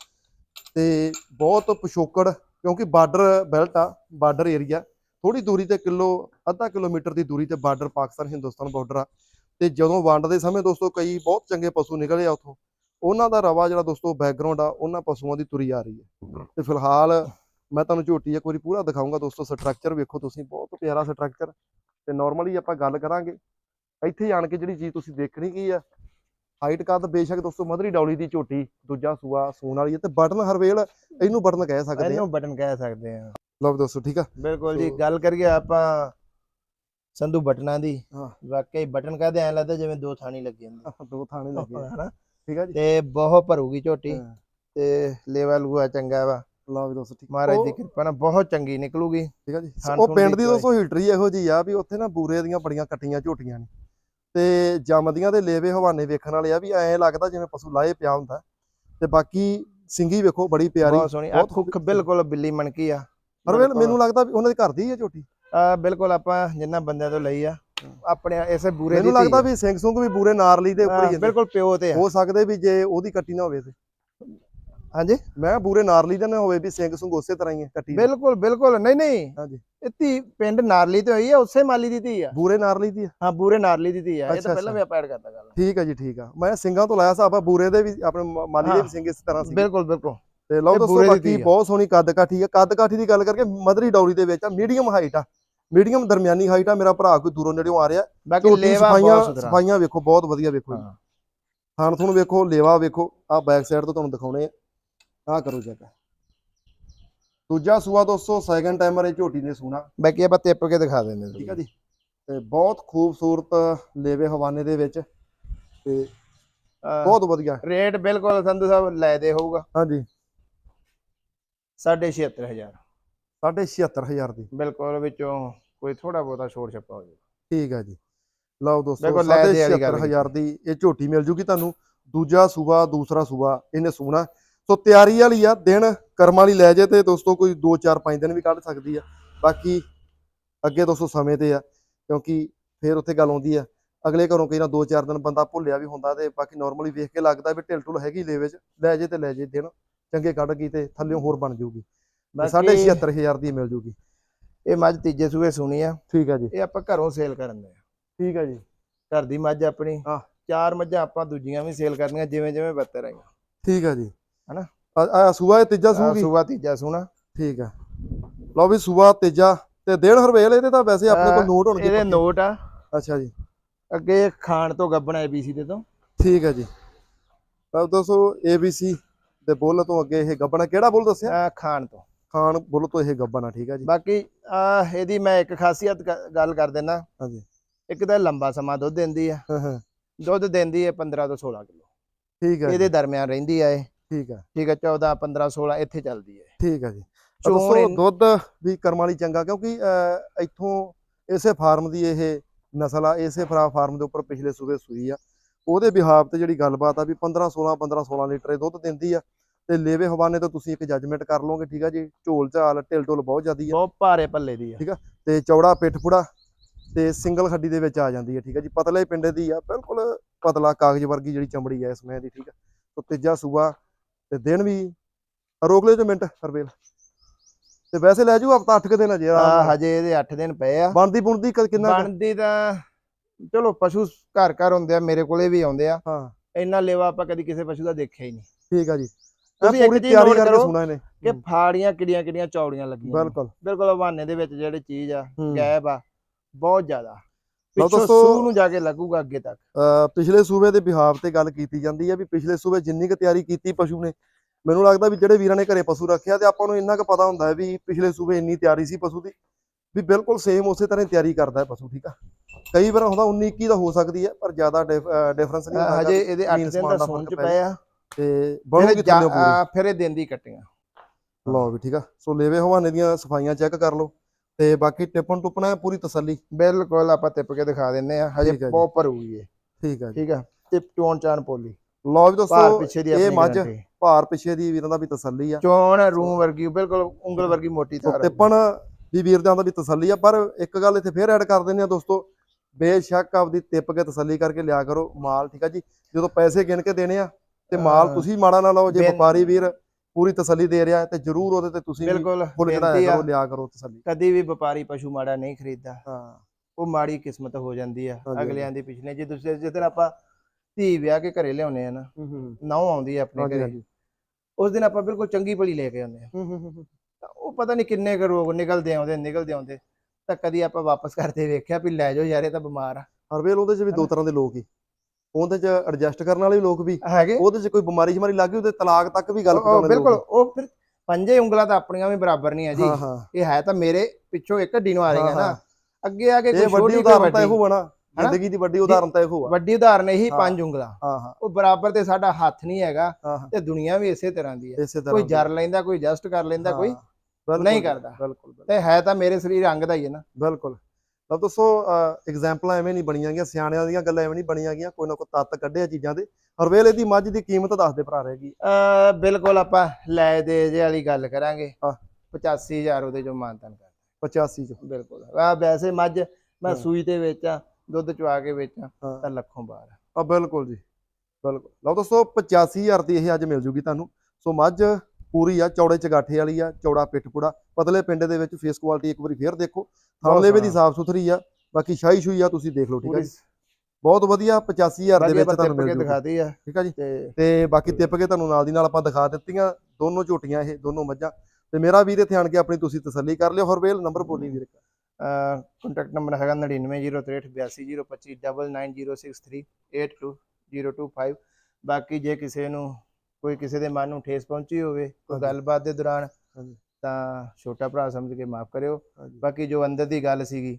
ਤੇ ਬਹੁਤ ਪਿਛੋਕੜ ਕਿਉਂਕਿ ਬਾਰਡਰ ਬੈਲਟ ਆ, ਬਾਰਡਰ ਏਰੀਆ ਥੋੜੀ ਦੂਰੀ ਤੇ ਕਿਲੋ, ਅੱਧਾ ਕਿਲੋਮੀਟਰ ਦੀ ਦੂਰੀ ਤੇ ਬਾਰਡਰ ਪਾਕਿਸਤਾਨ ਹਿੰਦੁਸਤਾਨ ਬਾਰਡਰ ਆ। ਤੇ ਜਦੋਂ ਵੰਡ ਦੇ ਸਮੇਂ ਦੋਸਤੋ ਕਈ ਬਹੁਤ ਚੰਗੇ ਪਸ਼ੂ ਨਿਕਲੇ ਆ ਉੱਥੋਂ, ਉਹਨਾਂ ਦਾ ਰਵਾ ਜਿਹੜਾ ਦੋਸਤੋ ਬੈਕਗ੍ਰਾਉਂਡ ਆ, ਉਹਨਾਂ ਪਸ਼ੂਆਂ ਦੀ ਤੁਰੀ ਆ ਰਹੀ ਹੈ। ਤੇ ਫਿਲਹਾਲ ਮੈਂ ਤੁਹਾਨੂੰ ਝੋਟੀ ਇੱਕ ਵਾਰੀ ਪੂਰਾ ਦਿਖਾਊਂਗਾ ਦੋਸਤੋ ਸਟਰਕਚਰ ਵੇਖੋ ਤੁਸੀਂ, ਬਹੁਤ ਪਿਆਰਾ ਸਟਰਕਚਰ ਤੇ ਨਾਰਮਲੀ ਆਪਾਂ ਗੱਲ ਕਰਾਂਗੇ, ਇੱਥੇ ਆਣ ਕੇ ਜਿਹੜੀ ਚੀਜ਼ ਤੁਸੀਂ ਦੇਖਣੀ ਕੀ ਆ ਹਾਈਟ ਕੱਦ ਬੇਸ਼ੱਕ ਦੋਸਤੋ ਮਧਰੀ ਡੌਲੀ ਦੀ ਝੋਟੀ ਦੂਜਾ ਸੂਆ ਸੂਣ ਵਾਲੀ ਹੈ ਤੇ ਬਟਨ ਹਰਵੇਲ ਇਹਨੂੰ ਬਟਨ ਕਹਿ ਸਕਦੇ ਆ ਇਹਨੂੰ ਬਟਨ ਕਹਿ ਸਕਦੇ ਆ ਲਓ ਦੋਸਤੋ ਠੀਕ ਆ? ਬਿਲਕੁਲ ਜੀ ਗੱਲ ਕਰੀਏ ਆਪਾਂ ਸੰਧੂ ਬਟਨਾਂ ਦੀ। ਵਾਕਈ ਬਟਨ ਕਹਦੇ ਐ ਲੱਗਦਾ ਜਿਵੇਂ ਦੋ ਥਾਣੀ ਲੱਗੇ ਹੁੰਦੇ ਦੋ ਥਾਣੇ ਲੱਗੇ। ਹਨਾ? ਠੀਕ ਆ ਜੀ। ਤੇ ਬਹੁਤ ਭਰੂਗੀ ਝੋਟੀ ਤੇ ਲੇਵਾ ਲੂਆ ਚੰਗਾ ਵਾ। ਲਓ ਵੀ ਦੋਸਤੋ ਠੀਕ। ਮਹਾਰਾਜ ਦੀ ਕਿਰਪਾ ਨਾਲ ਬਹੁਤ ਚੰਗੀ ਨਿਕਲੂਗੀ। ਠੀਕ ਆ ਜੀ। ਉਹ ਪਿੰਡ ਦੀ। ਦੋਸਤੋ ਹਿਸਟਰੀ ਇਹੋ ਜੀ ਆ ਵੀ ਉੱਥੇ ਨਾ ਬੂਰੇ ਦੀਆਂ ਬੜੀਆਂ ਕੱਟੀਆਂ ਝੋਟੀਆਂ ਨੇ। ਤੇ ਜੰਮਦੀਆਂ ਦੇ ਲੇਵੇ ਹਵਾਨੇ ਵੇਖਣ ਵਾਲੇ ਆ ਵੀ ਐਂ ਲੱਗਦਾ ਜਿਵੇਂ ਪਸ਼ੂ ਲਾਏ ਪਿਆ ਹੁੰਦਾ ਤੇ ਬਾਕੀ ਸਿੰਗੀ ਵੇਖੋ ਬੜੀ ਪਿਆਰੀ ਬਹੁਤ ਸੋਹਣੀ। ਬਹੁਤ ਅੱਖ ਉੱਖ ਬਿਲਕੁਲ ਬਿੱਲੀ ਮਣਕੀ ਆ। ਹਰਵੇਲ ਮੈਨੂੰ ਲੱਗਦਾ ਵੀ ਉਹਨਾਂ ਦੇ ਘਰ ਦੀ ਆ ਝੋਟੀ। ਆ ਬਿਲਕੁਲ ਆਪਾਂ ਜਿੰਨਾ ਬੰਦਿਆਂ ਤੋਂ ਲਈ ਆ ਆਪਣੇ ਇਸੇ ਬੂਰੇ ਦੀ ਮੈਨੂੰ ਲੱਗਦਾ ਵੀ ਸਿੰਘ ਸੁੰਗ ਵੀ ਬੂਰੇ ਨਾਰਲੀ ਦੇ। ਉੱਪਰ ਹੀ ਹਾਂ, ਹੈ ਬਿਲਕੁਲ ਪਿਓ ਤੇ ਆ। ਹੋ ਸਕਦੇ ਵੀ ਜੇ ਉਹਦੀ ਕੱਟੀ ਨਾ ਹੋਵੇ ਤੇ। ਹਾਂਜੀ? ਮੈਂ ਕਿਹਾ ਬੂਰੇ ਨਾਰਲੀ ਦਾ ਨਾ ਹੋਵੇ ਵੀ ਸਿੰਘ ਸੁੰਗ ਉਸੇ ਤਰ੍ਹਾਂ ਹੀ ਹੈ ਕੱਟੀ ਦੀ। ਬਿਲਕੁਲ ਬਿਲਕੁਲ। ਨਹੀਂ ਨਹੀਂ। ਹਾਂਜੀ। ਇਹ ਧੀ ਪਿੰਡ ਨਾਰਲੀ ਤੇ ਹੋਈ ਆ ਉਸੇ ਮਾਲੀ ਦੀ ਧੀ ਆ। ਬੂਰੇ ਨਾਰਲੀ ਦੀ ਆ। ਹਾਂ ਬੂਰੇ ਨਾਰਲੀ ਦੀ ਧੀ ਆ। ਇਹ ਅੱਛਾ, ਤਾਂ ਪਹਿਲਾਂ। ਵੀ ਆਪਾਂ ਐਡ ਕਰਤਾ ਗੱਲ। ਠੀਕ ਹੈ ਜੀ ਠੀਕ ਆ। ਮੈਂ ਸਿੰਘਾਂ ਤੋਂ ਲਾਇਆ ਹਿਸਾਬ ਆ ਬੂਰੇ ਦੇ ਵੀ ਆਪਣੇ ਮ- ਮਾਲੀ ਦੇ। ਵੀ ਸਿੰਘ ਇਸ ਤਰ੍ਹਾਂ ਸੀ ਬਿਲਕੁਲ ਬਿਲਕੁਲ। ਤੇ ਲਓ ਇਹ ਦੋਸਤੋ ਬੂਰੇ ਦੀ ਬਾਕੀ ਧੀ ਆ। ਬਹੁਤ ਸੋਹਣੀ ਕੱਦ ਕਾਠੀ ਆ। ਕੱਦ ਕਾਠੀ ਦੀ ਗੱਲ ਕਰਕੇ ਮਦਰੀ ਡੌਰੀ ਦੇ ਵਿੱਚ ਆ ਮੀਡੀਅਮ ਹਾਈਟ ਆ। ਮੀਡੀਅਮ ਦਰਮਿਆਨੀ ਹਾਈਟ ਆ। ਮੇਰਾ ਭਰਾ ਕੋਈ ਦੂਰੋਂ ਨੇੜਿਓਂ ਆ ਰਿਹਾ। ਬਾਕੀ ਝੋਟੀ ਲੇਵਾ ਸਫਾਈਆਂ ਬਹੁਤ ਸਫਾਈਆਂ ਵੇਖੋ ਬਹੁਤ ਵਧੀਆ ਵੇਖੋ ਜੀ। ਹਾਂ। ਥਣ ਥੁਣ ਵੇਖੋ ਲੇਵਾ ਵੇਖੋ। ਆ ਬੈਕ ਸਾਈਡ ਤੋਂ ਤੁਹਾਨੂੰ ਦਿਖਾਉਣੇ ਆ। ਆਹ ਕਰੋ ਚੈੱਕ ਦੂਜਾ ਸੂਆ ਦੋਸਤੋ ਸੈਕੰਡ ਟਾਈਮਰ ਇਹ ਝੋਟੀ ਨੇ ਸੂਣਾ। ਬਾਕੀ ਆਪਾਂ ਟਿੱਪ ਕੇ ਦਿਖਾ ਦਿੰਦੇ ਠੀਕ ਆ ਜੀ? ਤੇ ਬਹੁਤ ਖੂਬਸੂਰਤ ਲੇਵੇ ਹਵਾਨੇ ਦੇ ਵਿੱਚ। ਤੇ ਬਹੁਤ ਵਧੀਆ। ਰੇਟ ਬਿਲਕੁਲ ਸੰਧੂ ਸਾਹਿਬ ਲੈ ਦੇ ਹੋਊਗਾ। ਹਾਂਜੀ। 76500 76000 ਦੀ। ਬਿਲਕੁਲ ਵਿੱਚੋਂ ਕੋਈ ਥੋੜਾ ਬਹੁਤਾ ਛੋੜ ਛੱਪਾ ਹੋ ਜਾਊਗਾ। ਠੀਕ ਆ ਜੀ। ਲਓ ਦੋਸਤੋ ਦੇਖੋ ਲੈ ਦੇ ਵਾਲੀ ਗੱਲ 76000 ਦੀ ਇਹ ਝੋਟੀ ਮਿਲ ਜੂਗੀ ਤੁਹਾਨੂੰ। ਦੂਜਾ ਸੂਬਾ ਦੂਸਰਾ ਸੂਬਾ ਇਹਨੇ ਸੂਣਾ। ਸੋ ਤਿਆਰੀ ਵਾਲੀ ਆ ਦਿਨ ਕਰਮਾਂ ਵਾਲੀ ਲੈ ਜੇ ਤੇ ਦੋਸਤੋ ਕੋਈ 2 4 5 ਦਿਨ ਵੀ ਕੱਢ ਸਕਦੀ ਆ। ਬਾਕੀ ਅੱਗੇ ਦੋਸਤੋ ਸਮੇਂ ਤੇ ਆ ਕਿਉਂਕਿ ਫੇਰ ਉੱਥੇ ਗੱਲ ਆਉਂਦੀ ਆ। ਅਗਲੇ ਘਰੋਂ ਕਈ ਨਾ 2 4 ਦਿਨ ਬੰਦਾ ਭੁੱਲਿਆ ਵੀ ਹੁੰਦਾ ਤੇ ਬਾਕੀ ਨਾਰਮਲੀ ਵੇਖ ਕੇ ਲੱਗਦਾ ਵੀ ਢਿਲ ਢੁਲ ਹੈਗੀ ਲੈ ਵਿੱਚ ਲੈ ਜੇ ਤੇ ਲੈ ਜੇ ਦਿਨ ਚੰਗੇ ਕੱਢ ਗਈ ਤੇ ਥੱਲਿਓਂ ਹੋਰ ਬਣ ਬਾਕੀ 76000 ਦੀ ਮਿਲ ਜੂਗੀ। ਇਹ ਮੱਝ ਤੀਜੇ ਸੂਏ ਸੁਣੀ ਆ। ਠੀਕ ਆ ਜੀ। ਇਹ ਆਪਾਂ ਘਰੋਂ ਸੇਲ ਕਰਨ ਦੇ ਆ। ਠੀਕ ਆ ਜੀ। ਘਰ ਦੀ ਮੱਝ ਆਪਣੀ ਹਾਂ। ਚਾਰ ਮੱਝਾਂ ਆਪਾਂ ਦੂਜੀਆਂ ਵੀ ਸੇਲ ਕਰਨੀਆਂ ਜਿਵੇਂ ਜਿਵੇਂ ਬੱਤਰ ਆਈਆਂ। ਠੀਕ ਆ ਜੀ। ਹਨਾ? ਆ ਆ ਸੂਆ ਇਹ ਤੀਜਾ ਸੂਗੀ ਸੂਆ ਤੀਜਾ ਸੂਣਾ ਠੀਕ ਆ। ਲਓ ਵੀ ਸੂਆ ਤੀਜਾ ਤੇ ਦੇਣ ਹਰਵੇਲ ਇਹਦੇ ਤਾਂ ਵੈਸੇ ਆਪਣੇ ਕੋਲ ਨੋਟ ਹੋਣਗੇ ਇਹਦੇ। ਨੋਟ ਆ। ਅੱਛਾ ਜੀ। ਅੱਗੇ ਖਾਣ ਤੋਂ ਗੱਬਣਾ ਏਬੀਸੀ ਦੇ ਤੋਂ। ਠੀਕ ਹੈ ਜੀ। ਤਾਂ ਦੋਸਤੋ ABC ਦੇ ਬੁੱਲ ਤੋਂ ਅੱਗੇ ਇਹ ਗੱਬਣਾ ਕਿਹੜਾ ਬੁੱਲ ਦੱਸਿਆ? ਖਾਣ ਤੋਂ। ਖਾਨ ਬੁੱਲ ਤੋਂ ਇਹ ਗੱਬਣਾ ਠੀਕ ਹੈ ਜੀ। ਬਾਕੀ ਆ ਇਹਦੀ ਮੈਂ ਇੱਕ ਖਾਸੀਅਤ ਗੱਲ ਕਰ ਦਿੰਦਾ ਹਾਂਜੀ। ਇੱਕ ਤਾਂ ਲੰਬਾ ਸਮਾਂ ਦੁੱਧ ਦਿੰਦੀ ਆ। ਹਾਂ ਹਾਂ। ਦੁੱਧ ਦਿੰਦੀ ਹੈ 15 ਤੋਂ 16 ਕਿਲੋ। ਠੀਕ ਹੈ ਇਹਦੇ ਦਰਮਿਆਨ ਰਹਿੰਦੀ ਆ ਇਹ। ਠੀਕ ਹੈ। ਠੀਕ ਹੈ 14 15 16 ਇੱਥੇ ਚੱਲਦੀ ਹੈ। ਠੀਕ ਹੈ ਜੀ। ਦੋਸਤੋ ਦੁੱਧ ਵੀ ਕਰਮ ਵਾਲੀ ਚੰਗਾ ਕਿਉਂਕਿ ਇੱਥੋਂ ਇਸੇ ਫਾਰਮ ਦੀ ਇਹ ਨਸਲ ਆ ਇਸੇ ਫਰਾ ਫਾਰਮ ਦੇ ਉੱਪਰ ਪਿਛਲੇ ਸੂਬੇ ਸੂਈ ਆ। ਉਹਦੇ ਬਿਹਾਵ ਤੇ ਜਿਹੜੀ ਗੱਲਬਾਤ ਆ ਵੀ 15 16 15 16 ਲੀਟਰ ਇਹ ਦੁੱਧ ਦਿੰਦੀ ਆ ਤੇ ਲੇਵੇ ਹਵਾਨੇ ਤੋਂ ਤੁਸੀਂ ਇੱਕ ਜੱਜਮੈਂਟ ਕਰ ਲਓਗੇ ਠੀਕ ਆ ਜੀ। ਝੋਲ ਝਾਲ ਢਿਲ ਢੁਲ ਬਹੁਤ ਜ਼ਿਆਦੀ ਆ। ਬਹੁਤ ਭਾਰੇ ਪੱਲੇ ਦੀ ਆ। ਤੇ ਚੌੜਾ ਪਿੱਠ ਪੁੜਾ ਤੇ ਸਿੰਗਲ ਖੱਡੀ ਦੇ ਵਿੱਚ ਆ ਜਾਂਦੀ ਹੈ ਠੀਕ ਹੈ ਜੀ। ਪਤਲੇ ਪਿੰਡੇ ਦੀ ਆ ਬਿਲਕੁਲ ਪਤਲਾ ਕਾਗਜ਼ ਵਰਗੀ ਜਿਹੜੀ ਚਮੜੀ ਆ ਇਸ ਮੈਂ ਦੀ ਠੀਕ ਆ। ਤੋ ਤੀਜਾ ਸੂਆ ਤੇ ਦਿਨ ਵੀ ਰੋਕ ਲਿਓ ਜੋ ਮਿੰਟ ਹਰਵੇਲ ਤੇ ਵੈਸੇ ਲੈ ਜੂ ਹਫਤਾ 8 ਦਿਨ ਅਜੇ ਆ। ਹਜੇ ਇਹਦੇ 8 ਦਿਨ ਪਏ ਆ। ਬਣਦੀ ਬੁਣਦੀ ਕਿੰਨਾ? ਬਣਦੀ ਤਾਂ ਚਲੋ ਪਸ਼ੂ ਘਰ ਘਰ ਹੁੰਦੇ ਆ ਮੇਰੇ ਕੋਲੇ ਵੀ ਆਉਂਦੇ ਆ। ਹਾਂ। ਇੰਨਾ ਲੇਵਾ ਆਪਾਂ ਕਦੀ ਕਿਸੇ ਪਸ਼ੂ ਦਾ ਦੇਖਿਆ ਹੀ ਨਹੀਂ। ਠੀਕ ਆ ਜੀ। ਤੁਸੀਂ ਇੱਕ ਚੀਜ਼ ਕਰਕੇ ਕਰੋ ਸੁਣਾ ਇਹਨੇ। ਕਿ ਫਾੜੀਆਂ ਕਿੜੀਆਂ ਕਿੜੀਆਂ ਚੌੜੀਆਂ ਲੱਗੀਆਂ। ਬਿਲਕੁਲ। ਬਿਲਕੁਲ ਹਵਾਨੇ ਦੇ ਵਿੱਚ ਜਿਹੜੀ ਚੀਜ਼ ਆ। ਗੈਬ ਆ ਬਹੁਤ ਜ਼ਿਆਦਾ। ਲਓ ਪਿੱਛੋਂ ਦੋਸਤੋ- ਸੂ ਨੂੰ ਜਾ ਕੇ ਲੱਗੂਗਾ ਅੱਗੇ ਤੱਕ। ਅਹ ਪਿਛਲੇ ਸੂਬੇ ਦੇ ਬਿਹਾਵ ਤੇ ਗੱਲ ਕੀਤੀ ਜਾਂਦੀ ਹੈ ਵੀ ਪਿਛਲੇ ਸੂਬੇ ਜਿੰਨੀ ਕੁ ਤਿਆਰੀ ਕੀਤੀ ਪਸ਼ੂ ਨੇ ਮੈਨੂੰ ਲੱਗਦਾ ਵੀ ਜਿਹੜੇ ਵੀਰਾਂ ਨੇ ਘਰੇ ਪਸ਼ੂ ਰੱਖਿਆ ਤੇ ਆਪਾਂ ਨੂੰ ਇੰਨਾ ਕੁ ਪਤਾ ਹੁੰਦਾ ਹੈ ਵੀ ਪਿਛਲੇ ਸੂਬੇ ਇੰਨੀ ਤਿਆਰੀ ਸੀ ਪਸ਼ੂ ਦੀ ਵੀ ਬਿਲਕੁਲ ਸੇਮ ਉਸੇ ਤਰ੍ਹਾਂ ਹੀ ਤਿਆਰੀ ਕਰਦਾ ਹੈ ਪਸ਼ੂ ਠੀਕ ਆ? ਕਈ ਵਾਰ ਹੁੰਦਾ 19 21 ਦਾ ਹੋ ਸਕਦੀ ਹੈ ਪਰ ਜ਼ਿਆਦਾ ਡਿਫਰੈਂਸ ਨਹੀਂ ਹੁੰਦਾ ਹਜੇ ਇਹਦੇ 8 ਜ਼ਮੀਨ ਦਿਨ ਸਮਾਨ ਦਾ ਫ਼ਰਕ ਚ ਪੈ ਪਏ ਆ। ਤੇ ਬਣੂਗੀ ਜਾ- ਪੂਰੀ। ਫਿਰ ਇਹ ਦਿਨ ਦੀ ਕੱਟੀਆਂ। ਲਓ ਵੀ ਠੀਕ ਆ? ਸੋ ਲੇਵੇ ਹਵਾਨੇ ਦੀਆਂ ਸਫਾਈਆਂ ਚੈੱਕ ਕਰ ਲਓ। ਤੇ ਬਾਕੀ ਟਿਪਣ ਟੁਪਣਾ ਪੂਰੀ ਤਸੱਲੀ ਬਿਲਕੁਲ ਆਪਾਂ ਟਿਪ ਕੇ ਦਿਖਾ ਦਿੰਨੇ ਆ ਹਜੇ ਹੈ। ਬਹੁਤ ਭਰੂਗੀ ਇਹ ਠੀਕ ਆ ਜੀ ਠੀਕ ਆ ਟਿਪ ਚੋਣ ਚਾਣ ਪੋਲੀ ਲਓ ਵੀ ਦੋਸਤੋ ਪਿੱਛੇ ਦੀ ਇਹ ਮੱਝ। ਭਾਰ ਪਿੱਛੇ ਦੀ ਵੀਰਾਂ ਦਾ ਵੀ ਤਸੱਲੀ ਆ ਚੋਣ ਰੂਮ ਵਰਗੀ ਬਿਲਕੁਲ ਉਂਗਲ ਵਰਗੀ ਮੋਟੀ ਆ। ਟਿੱਪਣ ਵੀ ਵੀਰ ਦਾ ਵੀ ਤਸੱਲੀ ਆ ਪਰ ਇੱਕ ਗੱਲ ਇੱਥੇ ਫੇਰ ਐਡ ਕਰ ਦਿੰਦੇ ਆ ਦੋਸਤੋ ਬੇਸ਼ੱਕ ਆਪਦੀ ਟਿੱਪ ਕੇ ਤਸੱਲੀ ਕਰਕੇ ਲਿਆ ਕਰੋ ਮਾਲ ਠੀਕ ਆ ਜੀ ਜਦੋਂ ਪੈਸੇ ਗਿਣ ਕੇ ਦੇਣੇ ਆ ਤੇ ਮਾਲ ਹਾਂ। ਤੁਸੀਂ ਮਾੜਾ ਨਾ ਲਓ ਜੇ ਵਪਾਰੀ ਵੀਰ ਪੂਰੀ ਤਸੱਲੀ ਦੇ ਰਿਹਾ ਤੇ ਜਰੂਰ ਉਹਦੇ ਤੇ ਤੁਸੀਂ ਬਿਲਕੁਲ ਫੁੱਲ ਲਿਆ ਕਰੋ ਤਸੱਲੀ। ਕਦੀ ਵੀ ਵਪਾਰੀ ਪਸ਼ੂ ਮਾੜਾ ਨਹੀਂ ਖਰੀਦਦਾ। ਹਾਂ। ਉਹ ਮਾੜੀ ਕਿਸਮਤ ਹੋ ਜਾਂਦੀ ਆ ਅਗਲਿਆਂ ਦੀ ਪਿਛਲੇ। ਜੇ ਤੁਸੀਂ ਜਿਸ ਦਿਨ ਆਪਾਂ ਧੀ ਵਿਆਹ ਕੇ ਘਰੇ ਲਿਆਉਨੇ ਆ ਨਾ ਨੌ ਆਉਂਦੀ ਆ ਆਪਣੇ ਘਰੇ। ਉਸ ਦਿਨ ਆਪਾਂ ਬਿਲਕੁਲ ਚੰਗੀ ਭਲੀ ਲੈ ਕੇ ਆਉਂਦੇ ਆ। ਤਾਂ ਉਹ ਪਤਾ ਨਹੀਂ ਕਿੰਨੇ ਕੁ ਰੋਗ ਨਿਕਲਦੇ ਆਉਂਦੇ ਨਿਕਲਦੇ ਆਉਂਦੇ। ਤਾਂ ਕਦੀ ਆਪਾਂ ਵਾਪਸ ਕਰਦੇ ਵੇਖਿਆ ਵੀ ਲੈ ਜਾਓ ਯਾਰ ਇਹ ਤਾਂ ਬਿਮਾਰ ਆ। ਹਰਵੇਲ ਉਹਦੇ ਚ ਵੀ ਦੋ ਤਰ੍ਹਾਂ ਦੇ ਲੋਕ ਹੀ। ਉਹਦੇ ਚ ਐਡਜਸਟ ਕਰਨ ਵਾਲੇ ਲੋਕ ਵੀ ਹੈਗੇ। ਉਹਦੇ ਚ ਕੋਈ ਬਿਮਾਰੀ ਸ਼ਮਾਰੀ ਲੱਗ ਗਈ ਉਹਦੇ ਤਲਾਕ ਤੱਕ ਵੀ ਗੱਲ ਵਾਲੇ ਬਿਲਕੁਲ ਲੋਕ। ਉਹ ਫਿਰ ਪੰਜੇ ਉਂਗਲਾਂ ਤਾਂ ਆਪਣੀਆਂ ਵੀ ਬਰਾਬਰ ਨਹੀਂ। ਜੀ। ਹਾਂ ਹਾਂ। ਇਹ ਹੈ ਤਾਂ ਮੇਰੇ ਪਿੱਛੋਂ ਇੱਕ ਹੱਡੀ ਨੂੰ ਆ ਰਹੀਆਂ ਹਾਂ, ਨਾ। ਅੱਗੇ ਆ ਕੇ ਕੋਈ ਵੱਡੀ ਉਦਾਹਰਨ ਤਾਂ ਇਹੋ ਬਣਾ ਜ਼ਿੰਦਗੀ ਦੀ ਵੱਡੀ ਉਦਾਹਰਨ ਤਾਂ ਇਹੋ ਆ। ਵੱਡੀ ਉਦਾਹਰਨ ਇਹੀ। ਪੰਜ ਉਂਗਲਾਂ। ਉਹ ਬਰਾਬਰ ਤੇ ਸਾਡਾ ਹੱਥ ਨਹੀਂ ਹੈਗਾ ਤੇ ਦੁਨੀਆ ਵੀ ਇਸੇ ਤਰ੍ਹਾਂ ਦੀ ਹੈ। ਕੋਈ। ਜਰ ਲੈਂਦਾ ਕੋਈ ਐਡਜਸਟ ਕਰ ਲੈਂਦਾ ਕੋਈ ਨਹੀਂ ਜੀ, ਕਰਦਾ। ਬਿਲਕੁਲ ਬਿਲਕੁਲ, ਤੇ ਹੈ ਤਾਂ ਮੇਰੇ ਸਰੀਰ ਅੰਗ ਦਾ ਹੀ ਹੈ ਨਾ। ਬਿਲਕੁਲ। ਤਾਂ ਦੋਸਤੋ ਐਗਜ਼ਾਮਪਲਾਂ ਐਵੇਂ ਨਹੀਂ ਬਣੀਆਂ ਗਈਆਂ ਸਿਆਣਿਆਂ ਦੀਆਂ ਗੱਲਾਂ ਐਵੇਂ ਨਹੀਂ ਬਣੀਆਂ ਗਈਆਂ ਕੋਈ ਨਾ ਕੋਈ ਤੱਤ ਕੱਢਿਆ ਚੀਜ਼ਾਂ ਦੇ। ਹਰਵੇਲੇ ਦੀ ਮੱਝ ਦੀ ਕੀਮਤ ਦੱਸ ਦੇ ਭਰਾ ਰਹੇਗੀ ਅ ਬਿਲਕੁਲ ਆਪਾਂ ਲੈ ਦੇ ਜੇ ਵਾਲੀ ਗੱਲ ਕਰਾਂਗੇ। ਹਾਂ। 85000 ਉਹਦੇ ਜੋ ਮਾਨਤਨ ਕਰ 85 ਚ। ਬਿਲਕੁਲ। ਆ ਵੈਸੇ ਮੱਝ ਮੈਂ। ਸੂਈ ਤੇ ਵੇਚਾਂ ਦੁੱਧ ਚਵਾ ਕੇ ਵੇਚਾਂ ਤਾਂ ਲੱਖੋਂ ਬਾਹਰ। ਆ। ਬਿਲਕੁਲ ਜੀ ਬਿਲਕੁਲ। ਲਓ ਦੋਸਤੋ 85000 ਦੀ ਇਹ ਅੱਜ ਮਿਲ ਜੂਗੀ ਤੁਹਾਨੂੰ। ਸੋ ਮੱਝ ਪੂਰੀ ਆ ਚੌੜੇ ਚਗਾਠੇ ਵਾਲੀ ਆ ਚੌੜਾ ਪਿੱਠ ਪੁੜਾ। ਪਤਲੇ ਪਿੰਡ ਦੇ ਵਿੱਚ ਫੇਸ ਕੁਆਲਿਟੀ ਇੱਕ ਵਾਰੀ ਫੇਰ ਦੇਖੋ। ਥਾਂਲੇਵੇ ਦੀ। ਸਾਫ਼ ਸੁਥਰੀ ਆ ਬਾਕੀ ਸ਼ਾਹੀ ਸ਼ੂਈ ਆ ਤੁਸੀਂ ਦੇਖ ਲਓ ਠੀਕ ਜੀ। ਬਹੁਤ ਵਧੀਆ 85000 ਦੇ ਵਿੱਚ ਤੁਹਾਨੂੰ ਮਿਲ ਜੂਗੀ। ਦਿਖਾਤੀ ਆ। ਠੀਕ ਆ ਜੀ। ਤੇ ਬਾਕੀ ਟਿੱਪ ਕੇ ਤੁਹਾਨੂੰ ਨਾਲ ਦੀ ਨਾਲ ਆਪਾਂ ਦਿਖਾ ਦਿੱਤੀਆਂ ਦੋਨੋਂ ਝੋਟੀਆਂ ਇਹ ਦੋਨੋਂ ਮੱਝਾਂ। ਤੇ ਮੇਰਾ ਵੀਰ ਇੱਥੇ ਆਣ ਕੇ ਆਪਣੀ ਤੁਸੀਂ ਤਸੱਲੀ ਕਰ ਲਿਓ। ਹਰਵੇਲ ਨੰਬਰ ਬੋਲੀ ਵੀਰ ਕੰਟੈਕਟ ਨੰਬਰ ਹੈਗਾ 9903829906382025 ਬਾਕੀ ਜੇ ਕਿਸੇ ਨੂੰ ਕੋਈ ਕਿਸੇ ਦੇ ਮਨ ਨੂੰ ਠੇਸ ਪਹੁੰਚੀ ਹੋਵੇ ਕੋਈ। ਗੱਲਬਾਤ ਦੇ ਦੌਰਾਨ। ਤਾਂ ਛੋਟਾ ਭਰਾ ਸਮਝ ਕੇ ਮਾਫ ਕਰਿਓ। ਬਾਕੀ ਜੋ ਅੰਦਰ ਦੀ ਗੱਲ ਸੀਗੀ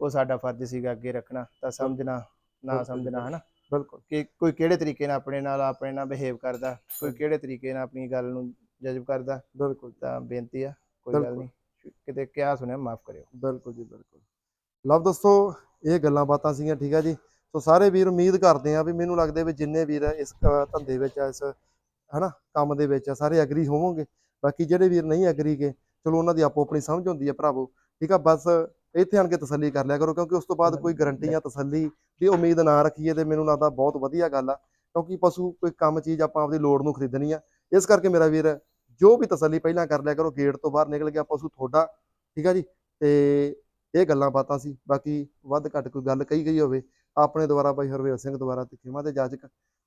ਉਹ ਸਾਡਾ ਫਰਜ਼ ਸੀਗਾ ਅੱਗੇ ਰੱਖਣਾ ਤਾਂ ਸਮਝਣਾ ਨਾ ਸਮਝਣਾ ਹਨਾ? ਬਿਲਕੁਲ। ਕਿ ਕੋਈ ਕਿਹੜੇ ਤਰੀਕੇ ਨਾਲ ਆਪਣੇ ਨਾਲ ਆਪਣੇ ਨਾਲ ਬਿਹੇਵ ਕਰਦਾ ਕੋਈ ਕਿਹੜੇ ਤਰੀਕੇ ਨਾਲ ਆਪਣੀ ਗੱਲ ਨੂੰ ਜਜ਼ਬ ਕਰਦਾ ਬਿਲਕੁਲ। ਤਾਂ ਬੇਨਤੀ ਆ ਕੋਈ ਗੱਲ। ਨਹੀਂ ਕਿਤੇ ਕਿਹਾ ਸੁਣਿਆ ਮਾਫ ਕਰਿਓ। ਬਿਲਕੁਲ ਜੀ ਬਿਲਕੁਲ। ਲਵ ਦੋਸਤੋ ਇਹ ਗੱਲਾਂ ਬਾਤਾਂ ਸੀਗੀਆਂ ਠੀਕ ਆ ਜੀ? ਸੋ ਸਾਰੇ ਵੀਰ ਉਮੀਦ ਕਰਦੇ ਆ ਵੀ ਮੈਨੂੰ ਲੱਗਦਾ ਵੀ ਜਿੰਨੇ ਵੀਰ ਇਸ ਧੰਦੇ ਵਿੱਚ ਇਸ ਹਨਾ ਕੰਮ ਦੇ ਵਿੱਚ ਆ, ਸਾਰੇ ਐਗਰੀ ਹੋਵੋਗੇ। ਬਾਕੀ ਜਿਹੜੇ ਵੀਰ ਨਹੀਂ ਐਗਰੀ ਗੇ ਚਲੋ ਉਹਨਾਂ ਦੀ ਆਪੋ ਆਪਣੀ ਸਮਝ ਹੁੰਦੀ ਹੈ ਭਰਾਵੋ। ਠੀਕ ਆ ਬਸ ਇੱਥੇ ਆਣ ਕੇ ਤਸੱਲੀ ਕਰ ਲਿਆ ਕਰੋ ਕਿਉਂਕਿ ਉਸ ਤੋਂ ਬਾਅਦ ਕੋਈ ਗਾਰੰਟੀ ਜਾਂ ਤਸੱਲੀ ਦੀ ਉਮੀਦ ਨਾ ਰੱਖੀਏ ਤੇ ਮੈਨੂੰ ਲੱਗਦਾ ਬਹੁਤ ਵਧੀਆ ਗੱਲ ਆ। ਕਿਉਂਕਿ ਪਸ਼ੂ ਕੋਈ ਕੰਮ ਚੀਜ਼ ਆਪਾਂ ਆਪਦੀ ਲੋੜ ਨੂੰ ਖਰੀਦਣੀ ਆ। ਇਸ ਕਰਕੇ ਮੇਰਾ ਵੀਰ ਜੋ ਵੀ ਤਸੱਲੀ ਪਹਿਲਾਂ ਕਰ ਲਿਆ ਕਰੋ ਗੇਟ ਤੋਂ ਬਾਹਰ ਨਿਕਲ ਗਿਆ ਪਸ਼ੂ ਤੁਹਾਡਾ ਠੀਕ ਆ ਜੀ? ਤੇ ਇਹ ਗੱਲਾਂ ਬਾਤਾਂ ਸੀ। ਬਾਕੀ ਵੱਧ ਘੱਟ ਕੋਈ ਗੱਲ ਕਹੀ ਗਈ ਹੋਵੇ ਆਪਣੇ ਦੁਆਰਾ ਬਾਈ ਹਰਵੇਲ ਸਿੰਘ ਦੁਆਰਾ ਤੇ ਖਿਮਾ ਦੇ ਜਾਜਕ